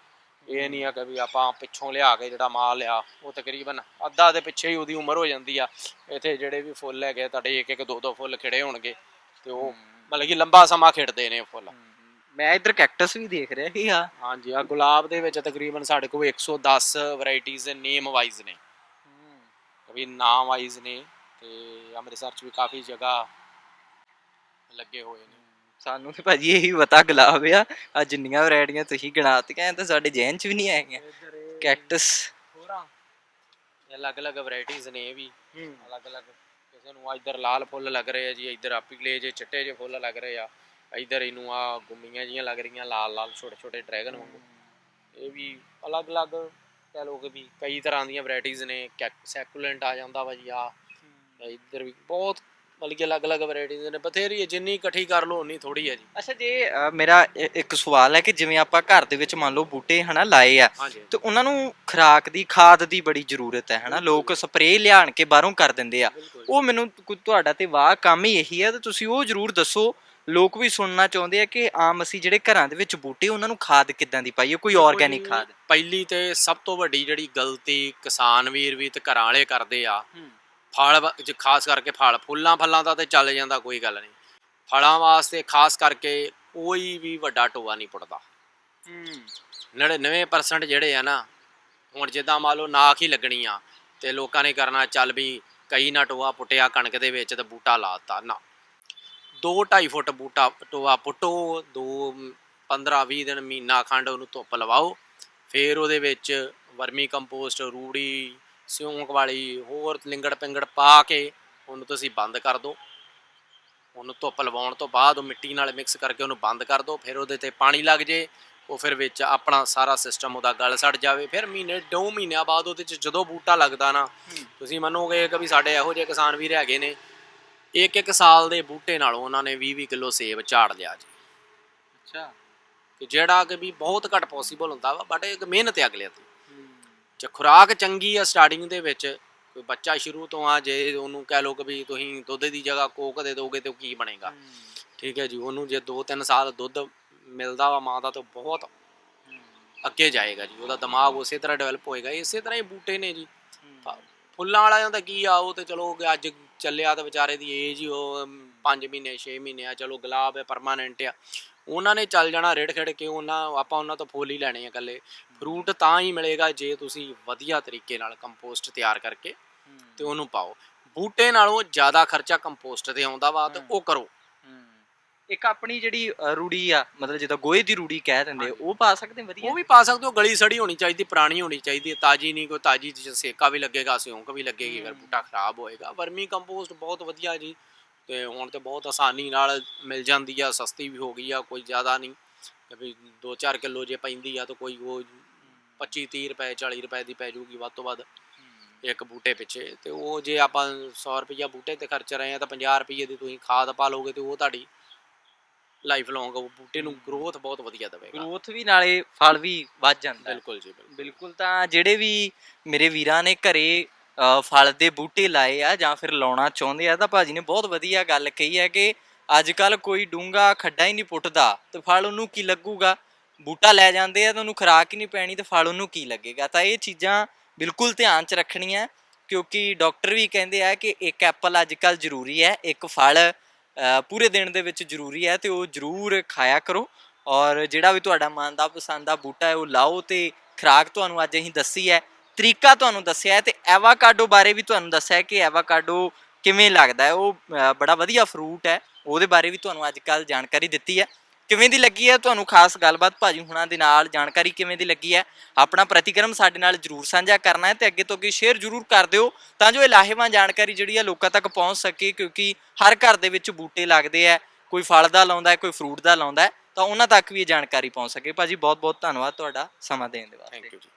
ਇਹ ਨਹੀਂ ਆ ਕਿ ਵੀ ਆਪਾਂ ਪਿੱਛੋਂ ਲਿਆ ਕੇ ਜਿਹੜਾ ਮਾਲ ਆ ਉਹ ਤਕਰੀਬਨ ਅੱਧਾ ਦੇ ਪਿੱਛੇ ਹੀ ਉਹਦੀ ਉਮਰ ਹੋ ਜਾਂਦੀ ਆ। ਇੱਥੇ ਜਿਹੜੇ ਵੀ ਫੁੱਲ ਹੈਗੇ ਤੁਹਾਡੇ ਇੱਕ ਇੱਕ ਦੋ ਦੋ ਫੁੱਲ ਖਿੜੇ ਹੋਣਗੇ ਤੇ ਉਹ ਮਤਲਬ ਕਿ ਲੰਬਾ ਸਮਾਂ ਖਿੜਦੇ ਨੇ ਫੁੱਲ। ਮੈਂ ਇੱਧਰ ਕੈਕਟਸ ਵੀ ਦੇਖ ਰਿਹਾ ਸੀ ਆ ਹਾਂਜੀ ਆ ਗੁਲਾਬ ਦੇ ਵਿੱਚ ਤਕਰੀਬਨ ਸਾਡੇ ਕੋਲ 110 ਵੈਰਾਈਟੀਆਂ ਨੇਮ ਵਾਈਜ਼ ਨੇ। ਵੀ ਨਾਮ ਵਾਈਜ਼ ਨੇ ਤੇ ਅੰਮ੍ਰਿਤਸਰ ਚ ਵੀ ਕਾਫੀ ਜਗ੍ਹਾ ਲੱਗੇ ਹੋਏ ਨੇ। ਸਾਨੂੰ ਤੇ ਭਾਜੀ ਇਹੀ ਪਤਾ ਗੁਲਾਬ ਆ ਆ ਜਿੰਨੀਆਂ ਵੈਰਾਈਟੀਆਂ ਤੁਸੀਂ ਗਿਣਾਤੀਆਂ ਤਾਂ ਸਾਡੇ ਜ਼ਿਹਨ 'ਚ ਵੀ ਨਹੀਂ ਆਈਆਂ। ਕੈਕਟਸ। ਹੋਰਾਂ। ਇਹ ਅਲੱਗ-ਅਲੱਗ ਵੈਰਾਈਟੀਆਂ ਨੇ ਇਹ ਵੀ। ਅਲੱਗ-ਅਲੱਗ ਕਿਸੇ ਨੂੰ ਆ ਇੱਧਰ ਲਾਲ ਫੁੱਲ ਲੱਗ ਰਹੇ ਆ ਜੀ ਇੱਧਰ ਆ ਪੀਲੇ ਜੇ ਚਿੱਟੇ ਜੇ ਫੁੱਲ ਲੱਗ ਰਹੇ ਆ। ਇੱਧਰ ਇਹਨੂੰ ਆ ਗੁੰਮੀਆਂ ਜੀਆਂ ਲੱਗ ਰਹੀਆਂ ਲਾਲ ਲਾਲ ਛੋਟੇ ਛੋਟੇ ਡਰੈਗਨ ਵਾਂਗੂ। ਇਹ ਵੀ ਅਲੱਗ-ਅਲੱਗ ਕਹਿ ਲੋ ਕਿ ਵੀ ਕਈ ਤਰ੍ਹਾਂ ਦੀਆਂ ਵੈਰਾਈਟੀਆਂ ਨੇ ਸੈਕੂਲੈਂਟ ਆ ਜਾਂਦਾ ਵਾ ਜੀ ਆ। ਇੱਧਰ ਵੀ ਬਹੁਤ ਮਤਲਬ ਕਿ ਅਲੱਗ-ਅਲੱਗ ਵੈਰਾਈਟੀਆਂ ਨੇ ਬਥੇਰੀ ਹੈ ਜਿੰਨੀ ਇਕੱਠੀ ਕਰ ਲੋ ਉਨੀ ਥੋੜੀ ਹੈ ਜੀ। ਅੱਛਾ ਜੇ ਅ, ਮੇਰਾ ਇ- ਇੱਕ ਸਵਾਲ ਹੈ ਕਿ ਜਿਵੇਂ ਆਪਾਂ ਘਰ ਦੇ ਵਿੱਚ ਮੰਨ ਲਓ ਬੂਟੇ ਹਨਾ ਲਾਏ ਆ ਹਾਂਜੀ। ਤੇ ਉਹਨਾਂ ਨੂੰ ਖੁਰਾਕ ਦੀ ਖਾਦ ਦੀ ਬੜੀ ਜ਼ਰੂਰਤ ਹੈ ਹਨਾ। ਲੋਕ ਸਪਰੇਅ ਲਿਆਣ ਕੇ ਬਾਹਰੋਂ ਕਰ ਦਿੰਦੇ ਆ। ਉਹ ਮੈਨੂੰ ਕੋਈ ਤੁਹਾਡਾ ਤੇ ਵਾਹ ਕੰਮ ਹੀ ਇਹੀ ਹੈ ਤੇ ਤੁਸੀਂ ਉਹ ਜ਼ਰੂਰ ਦੱਸੋ। ਲੋਕ ਵੀ ਸੁਣਨਾ ਚਾਹੁੰਦੇ ਆ ਕਿ ਆਮ ਅਸੀਂ ਜਿਹੜੇ ਘਰਾਂ ਦੇ ਵਿੱਚ ਬੂਟੇ ਉਹਨਾਂ ਨੂੰ ਖਾਦ ਕਿੱਦਾਂ ਦੀ ਪਾਈਏ? ਕੋਈ ਆਰਗੈਨਿਕ ਖਾਦ? ਪਹਿਲੀ ਤੇ ਸਭ ਤੋਂ ਵੱਡੀ ਜਿਹੜੀ ਗਲਤੀ ਕਿਸਾਨ ਵੀਰ ਵੀ ਤੇ ਘਰਾਂ ਵਾਲੇ ਕਰਦੇ ਆ ਫਲ ਖਾਸ ਕਰਕੇ ਫਲ ਫੁੱਲਾਂ ਫਲਾਂ ਦਾ ਤੇ ਚੱਲ ਜਾਂਦਾ ਕੋਈ ਗੱਲ ਨਹੀਂ। ਫਲਾਂ ਵਾਸਤੇ ਖਾਸ ਕਰਕੇ ਕੋਈ ਵੀ ਵੱਡਾ ਟੋਆ ਨਹੀਂ ਪੁੱਟਦਾ। 99% ਜਿਹੜੇ ਆ ਨਾ ਹੁਣ ਜਿੱਦਾਂ ਮੰਨ ਲਓ ਨਾਖ ਹੀ ਲੱਗਣੀ ਆ ਤੇ ਲੋਕਾਂ ਨੇ ਕਰਨਾ ਚੱਲ ਵੀ ਕਈ ਨਾ ਟੋਆ ਪੁੱਟਿਆ ਕਣਕ ਦੇ ਵਿੱਚ ਤੇ ਬੂਟਾ ਲਾਤਾ ਨਾ। 2.5 ਫੁੱਟ ਬੂਟਾ ਟੋਆ ਪੁੱਟੋ 2 15 20 ਦਿਨ ਮਹੀਨਾ ਖੰਡ ਉਹਨੂੰ ਧੁੱਪ ਲਵਾਓ ਫਿਰ ਉਹਦੇ ਵਿੱਚ ਵਰਮੀ ਕੰਪੋਸਟ ਰੂੜੀ ਸਿਉਂਕ ਵਾਲੀ ਹੋਰ ਲਿੰਗੜ ਪਿੰਗੜ ਪਾ ਕੇ ਉਹਨੂੰ ਤੁਸੀਂ ਬੰਦ ਕਰ ਦਿਓ। ਉਹਨੂੰ ਧੁੱਪ ਲਵਾਉਣ ਤੋਂ ਬਾਅਦ ਉਹ ਮਿੱਟੀ ਨਾਲ ਮਿਕਸ ਕਰਕੇ ਉਹਨੂੰ ਬੰਦ ਕਰ ਦਿਓ। ਫਿਰ ਉਹਦੇ ਤੇ ਪਾਣੀ ਲੱਗ ਜੇ ਉਹ ਫਿਰ ਵਿੱਚ ਆਪਣਾ ਸਾਰਾ ਸਿਸਟਮ ਉਹਦਾ ਗਲ ਸੜ ਜਾਵੇ। ਫਿਰ ਮਹੀਨੇ ਦੋ ਮਹੀਨਿਆਂ ਬਾਅਦ ਉਹਦੇ ਚ ਜਦੋਂ ਬੂਟਾ ਲੱਗਦਾ ਨਾ ਤੁਸੀਂ ਮੰਨੋਗੇ ਕਿ ਵੀ ਸਾਡੇ ਇਹੋ ਜਿਹੇ ਕਿਸਾਨ ਵੀਰ ਹੈਗੇ ਨੇ। ਇੱਕ ਇੱਕ ਸਾਲ ਦੇ ਬੂਟੇ ਨਾਲੋਂ ਉਹਨਾਂ ਨੇ 20 20 ਕਿਲੋ ਸੇਬ ਝਾੜ ਲਿਆ ਜੀ। ਅੱਛਾ। ਕਿ ਜਿਹੜਾ ਕਿ ਵੀ ਬਹੁਤ ਘੱਟ ਪੋਸੀਬਲ ਹੁੰਦਾ ਵਾ ਬਟ ਇੱਕ ਮਿਹਨਤ ਹੈ ਅਗਲੇ ਦੀ ਜੇ ਖੁਰਾਕ ਚੰਗੀ ਆ ਸਟਾਰਟਿੰਗ ਦੇ ਵਿੱਚ ਕੋਈ ਬੱਚਾ ਸ਼ੁਰੂ ਤੋਂ ਆ ਜੇ ਉਹਨੂੰ ਕਹਿ ਲੋ ਕਿ ਵੀ ਤੁਸੀਂ ਦੁੱਧ ਦੀ ਜਗ੍ਹਾ ਕੋਕ ਦੇ ਦੋਗੇ ਤੇ ਉਹ ਕੀ ਬਣੇਗਾ? ਠੀਕ ਹੈ ਜੀ ਉਹਨੂੰ ਜੇ 2-3 ਸਾਲ ਦੁੱਧ ਮਿਲਦਾ ਵਾ ਮਾਂ ਦਾ ਤਾਂ ਬਹੁਤ ਅੱਗੇ ਜਾਏਗਾ ਜੀ ਉਹਦਾ ਦਿਮਾਗ ਉਸੇ ਤਰ੍ਹਾਂ ਡਿਵੈਲਪ ਹੋਏਗਾ ਇਸੇ ਤਰ੍ਹਾਂ ਹੀ ਬੂਟੇ ਨੇ ਜੀ। ਫੁੱਲਾਂ ਵਾਲਿਆਂ ਦਾ ਕੀ ਆ ਉਹ ਤੇ ਚਲੋ ਕਿ ਅੱਜ ਚੱਲਿਆ ਤਾਂ ਵਿਚਾਰੇ ਦੀ ਏਜ ਹੀ ਉਹ 5 ਮਹੀਨੇ 6 ਮਹੀਨੇ ਆ ਚਲੋ ਗੁਲਾਬ ਹੈ ਪਰਮਾਨੈਂਟ ਆ। ਉਹਨਾਂ ਨੇ ਚੱਲ ਜਾਣਾ ਰੇੜ ਖੇੜ ਕੇ ਉਹਨਾਂ ਆਪਾਂ ਉਹਨਾਂ ਤੋਂ ਫੁੱਲ ਹੀ ਲੈਣੇ ਆ ਇਕੱਲੇ। ਫਰੂਟ ਤਾਂ ਹੀ ਮਿਲੇਗਾ ਜੇ ਤੁਸੀਂ ਵਧੀਆ ਤਰੀਕੇ ਨਾਲ ਕੰਪੋਸਟ ਤਿਆਰ ਕਰਕੇ ਤੇ ਉਹਨੂੰ ਪਾਓ। ਬੂਟੇ ਨਾਲੋਂ ਜ਼ਿਆਦਾ ਖਰਚਾ ਕੰਪੋਸਟ ਤੇ ਆਉਂਦਾ ਵਾ ਤੇ ਉਹ ਕਰੋ। ਇੱਕ ਆਪਣੀ ਜਿਹੜੀ ਰੂੜੀ ਆ ਮਤਲਬ ਜਿੱਦਾਂ ਗੋਹੇ ਦੀ ਰੂੜੀ ਕਹਿ ਦਿੰਦੇ ਉਹ ਪਾ ਸਕਦੇ ਵਧੀਆ? ਉਹ ਵੀ ਪਾ ਸਕਦੇ ਹੋ ਗਲੀ ਸੜੀ ਹੋਣੀ ਚਾਹੀਦੀ ਪੁਰਾਣੀ ਹੋਣੀ ਚਾਹੀਦੀ ਤਾਜੀ ਨਹੀਂ ਕੋਈ ਤਾਜੀ ਚ ਸੇਕਾ ਵੀ ਲੱਗੇਗਾ ਸਿਉਂਕ ਵੀ ਲੱਗੇਗੀ ਫਿਰ ਬੂਟਾ ਖਰਾਬ ਹੋਏਗਾ। ਵਰਮੀ ਕੰਪੋਸਟ ਬਹੁਤ ਵਧੀਆ ਜੀ। ਤੇ ਹੁਣ ਤੇ ਬਹੁਤ ਆਸਾਨੀ ਨਾਲ ਮਿਲ ਜਾਂਦੀ ਆ ਸਸਤੀ ਵੀ ਹੋ ਗਈ ਆ ਕੋਈ ਜ਼ਿਆਦਾ ਨਹੀਂ। ਵੀ 2-4 ਕਿਲੋ ਜੇ ਪੈਂਦੀ ਆ ਤਾਂ ਕੋਈ ਉਹ 25 30 ਰੁਪਏ 40 ਰੁਪਏ ਦੀ ਪੈ ਜਾਊਗੀ ਵੱਧ ਤੋਂ ਵੱਧ ਇੱਕ ਬੂਟੇ ਪਿੱਛੇ। ਤੇ ਉਹ ਜੇ ਆਪਾਂ 100 ਰੁਪਈਆ ਬੂਟੇ ਤੇ ਖਰਚ ਰਹੇ ਆ ਤਾਂ 50 ਰੁਪਏ ਦੀ ਤੁਸੀਂ ਖਾਦ ਪਾ ਲਓਗੇ ਤੇ ਉਹ ਤੁਹਾਡੀ ਲਾਈਫ ਲੌਂਗ ਉਹ ਬੂਟੇ ਨੂੰ ਗਰੋਥ ਬਹੁਤ ਵਧੀਆ ਦੇਵੇਗਾ। ਗਰੋਥ ਵੀ ਨਾਲੇ ਫਲ ਵੀ ਵੱਧ ਜਾਂਦਾ। ਬਿਲਕੁਲ ਜੀ ਬਿਲਕੁਲ ਤਾਂ ਜਿਹੜੇ ਵੀ ਮੇਰੇ ਵੀਰਾਂ ਨੇ ਘਰੇ ਫਲ ਦੇ ਬੂਟੇ ਲਾਏ ਆ ਜਾਂ ਫਿਰ ਲਾਉਣਾ ਚਾਹੁੰਦੇ ਆ ਤਾਂ ਭਾਜੀ ਨੇ ਬਹੁਤ ਵਧੀਆ ਗੱਲ ਕਹੀ ਹੈ ਕਿ ਅੱਜ ਕੱਲ ਕੋਈ ਡੂੰਗਾ ਖੱਡਾ ਹੀ ਨਹੀਂ ਪੁੱਟਦਾ, ਤੇ ਫਲ ਉਹਨੂੰ ਕੀ ਲੱਗੂਗਾ? ਬੂਟਾ ਲੈ ਜਾਂਦੇ ਆ ਤਾਂ ਉਹਨੂੰ ਖੁਰਾਕ ਹੀ ਨਹੀਂ ਪੈਣੀ ਤੇ ਫਲ ਉਹਨੂੰ ਕੀ ਲੱਗੇਗਾ? ਤਾਂ ਇਹ ਚੀਜ਼ਾਂ ਬਿਲਕੁਲ ਧਿਆਨ 'ਚ ਰੱਖਣੀਆਂ, ਕਿਉਂਕਿ ਡਾਕਟਰ ਵੀ ਕਹਿੰਦੇ ਆ ਕਿ ਇੱਕ ਐਪਲ ਅੱਜ ਕੱਲ ਜ਼ਰੂਰੀ ਹੈ, ਇੱਕ ਫਲ ਪੂਰੇ ਦਿਨ ਦੇ ਵਿੱਚ ਜ਼ਰੂਰੀ ਹੈ ਤੇ ਉਹ ਜ਼ਰੂਰ ਖਾਇਆ ਕਰੋ ਔਰ ਜਿਹੜਾ ਵੀ ਤੁਹਾਡਾ ਮਨ ਦਾ ਪਸੰਦ ਦਾ ਬੂਟਾ ਹੈ ਉਹ ਲਾਓ ਤੇ ਖਰਾਕ ਤੁਹਾਨੂੰ ਅੱਜ ਅਸੀਂ ਦੱਸੀ ਹੈ। ਤਰੀਕਾ ਤੁਹਾਨੂੰ ਦੱਸਿਆ ਹੈ ਤੇ ਐਵਾਕਾਡੋ ਬਾਰੇ ਵੀ ਤੁਹਾਨੂੰ ਦੱਸਿਆ ਕਿ ਐਵਾਕਾਡੋ ਕਿਵੇਂ ਲੱਗਦਾ ਹੈ ਉਹ ਅ, ਬੜਾ ਵਧੀਆ ਫਰੂਟ ਹੈ ਉਹਦੇ ਬਾਰੇ ਵੀ ਤੁਹਾਨੂੰ ਅੱਜ ਕੱਲ ਜਾਣਕਾਰੀ ਦਿੱਤੀ ਹੈ। ਕਿਵੇਂ ਦੀ ਲੱਗੀ ਹੈ ਤੁਹਾਨੂੰ ਖਾਸ ਗੱਲਬਾਤ ਭਾਜੀ ਹੁਣਾਂ ਦੇ ਨਾਲ ਜਾਣਕਾਰੀ ਕਿਵੇਂ ਦੀ ਲੱਗੀ ਹੈ? ਆਪਣਾ ਪ੍ਰਤੀਕਰਮ ਸਾਡੇ ਨਾਲ ਜਰੂਰ ਸਾਂਝਾ ਕਰਨਾ ਹੈ ਤੇ ਅੱਗੇ ਤੋਂ ਅੱਗੇ ਸ਼ੇਅਰ ਜਰੂਰ ਕਰ ਦਿਓ ਤਾਂ ਜੋ ਇਹ ਲਾਹੇਵੰਦ ਜਾਣਕਾਰੀ ਜਿਹੜੀ ਹੈ ਲੋਕਾਂ ਤੱਕ ਪਹੁੰਚ ਸਕੇ ਕਿਉਂਕਿ ਹਰ ਘਰ ਦੇ ਵਿੱਚ ਬੂਟੇ ਲੱਗਦੇ ਆ ਕੋਈ ਫਲ ਦਾ ਲਾਉਂਦਾ ਹੈ ਕੋਈ ਫਰੂਟ ਦਾ ਲਾਉਂਦਾ ਹੈ ਤਾਂ ਉਹਨਾਂ ਤੱਕ ਵੀ ਇਹ ਜਾਣਕਾਰੀ ਪਹੁੰਚ ਸਕੇ। ਭਾਜੀ ਬਹੁਤ ਬਹੁਤ ਧੰਨਵਾਦ ਤੁਹਾਡਾ ਸਮਾਂ ਦੇਣ ਦੇ ਵਾਸਤੇ। ਥੈਂਕ ਯੂ ਜੀ।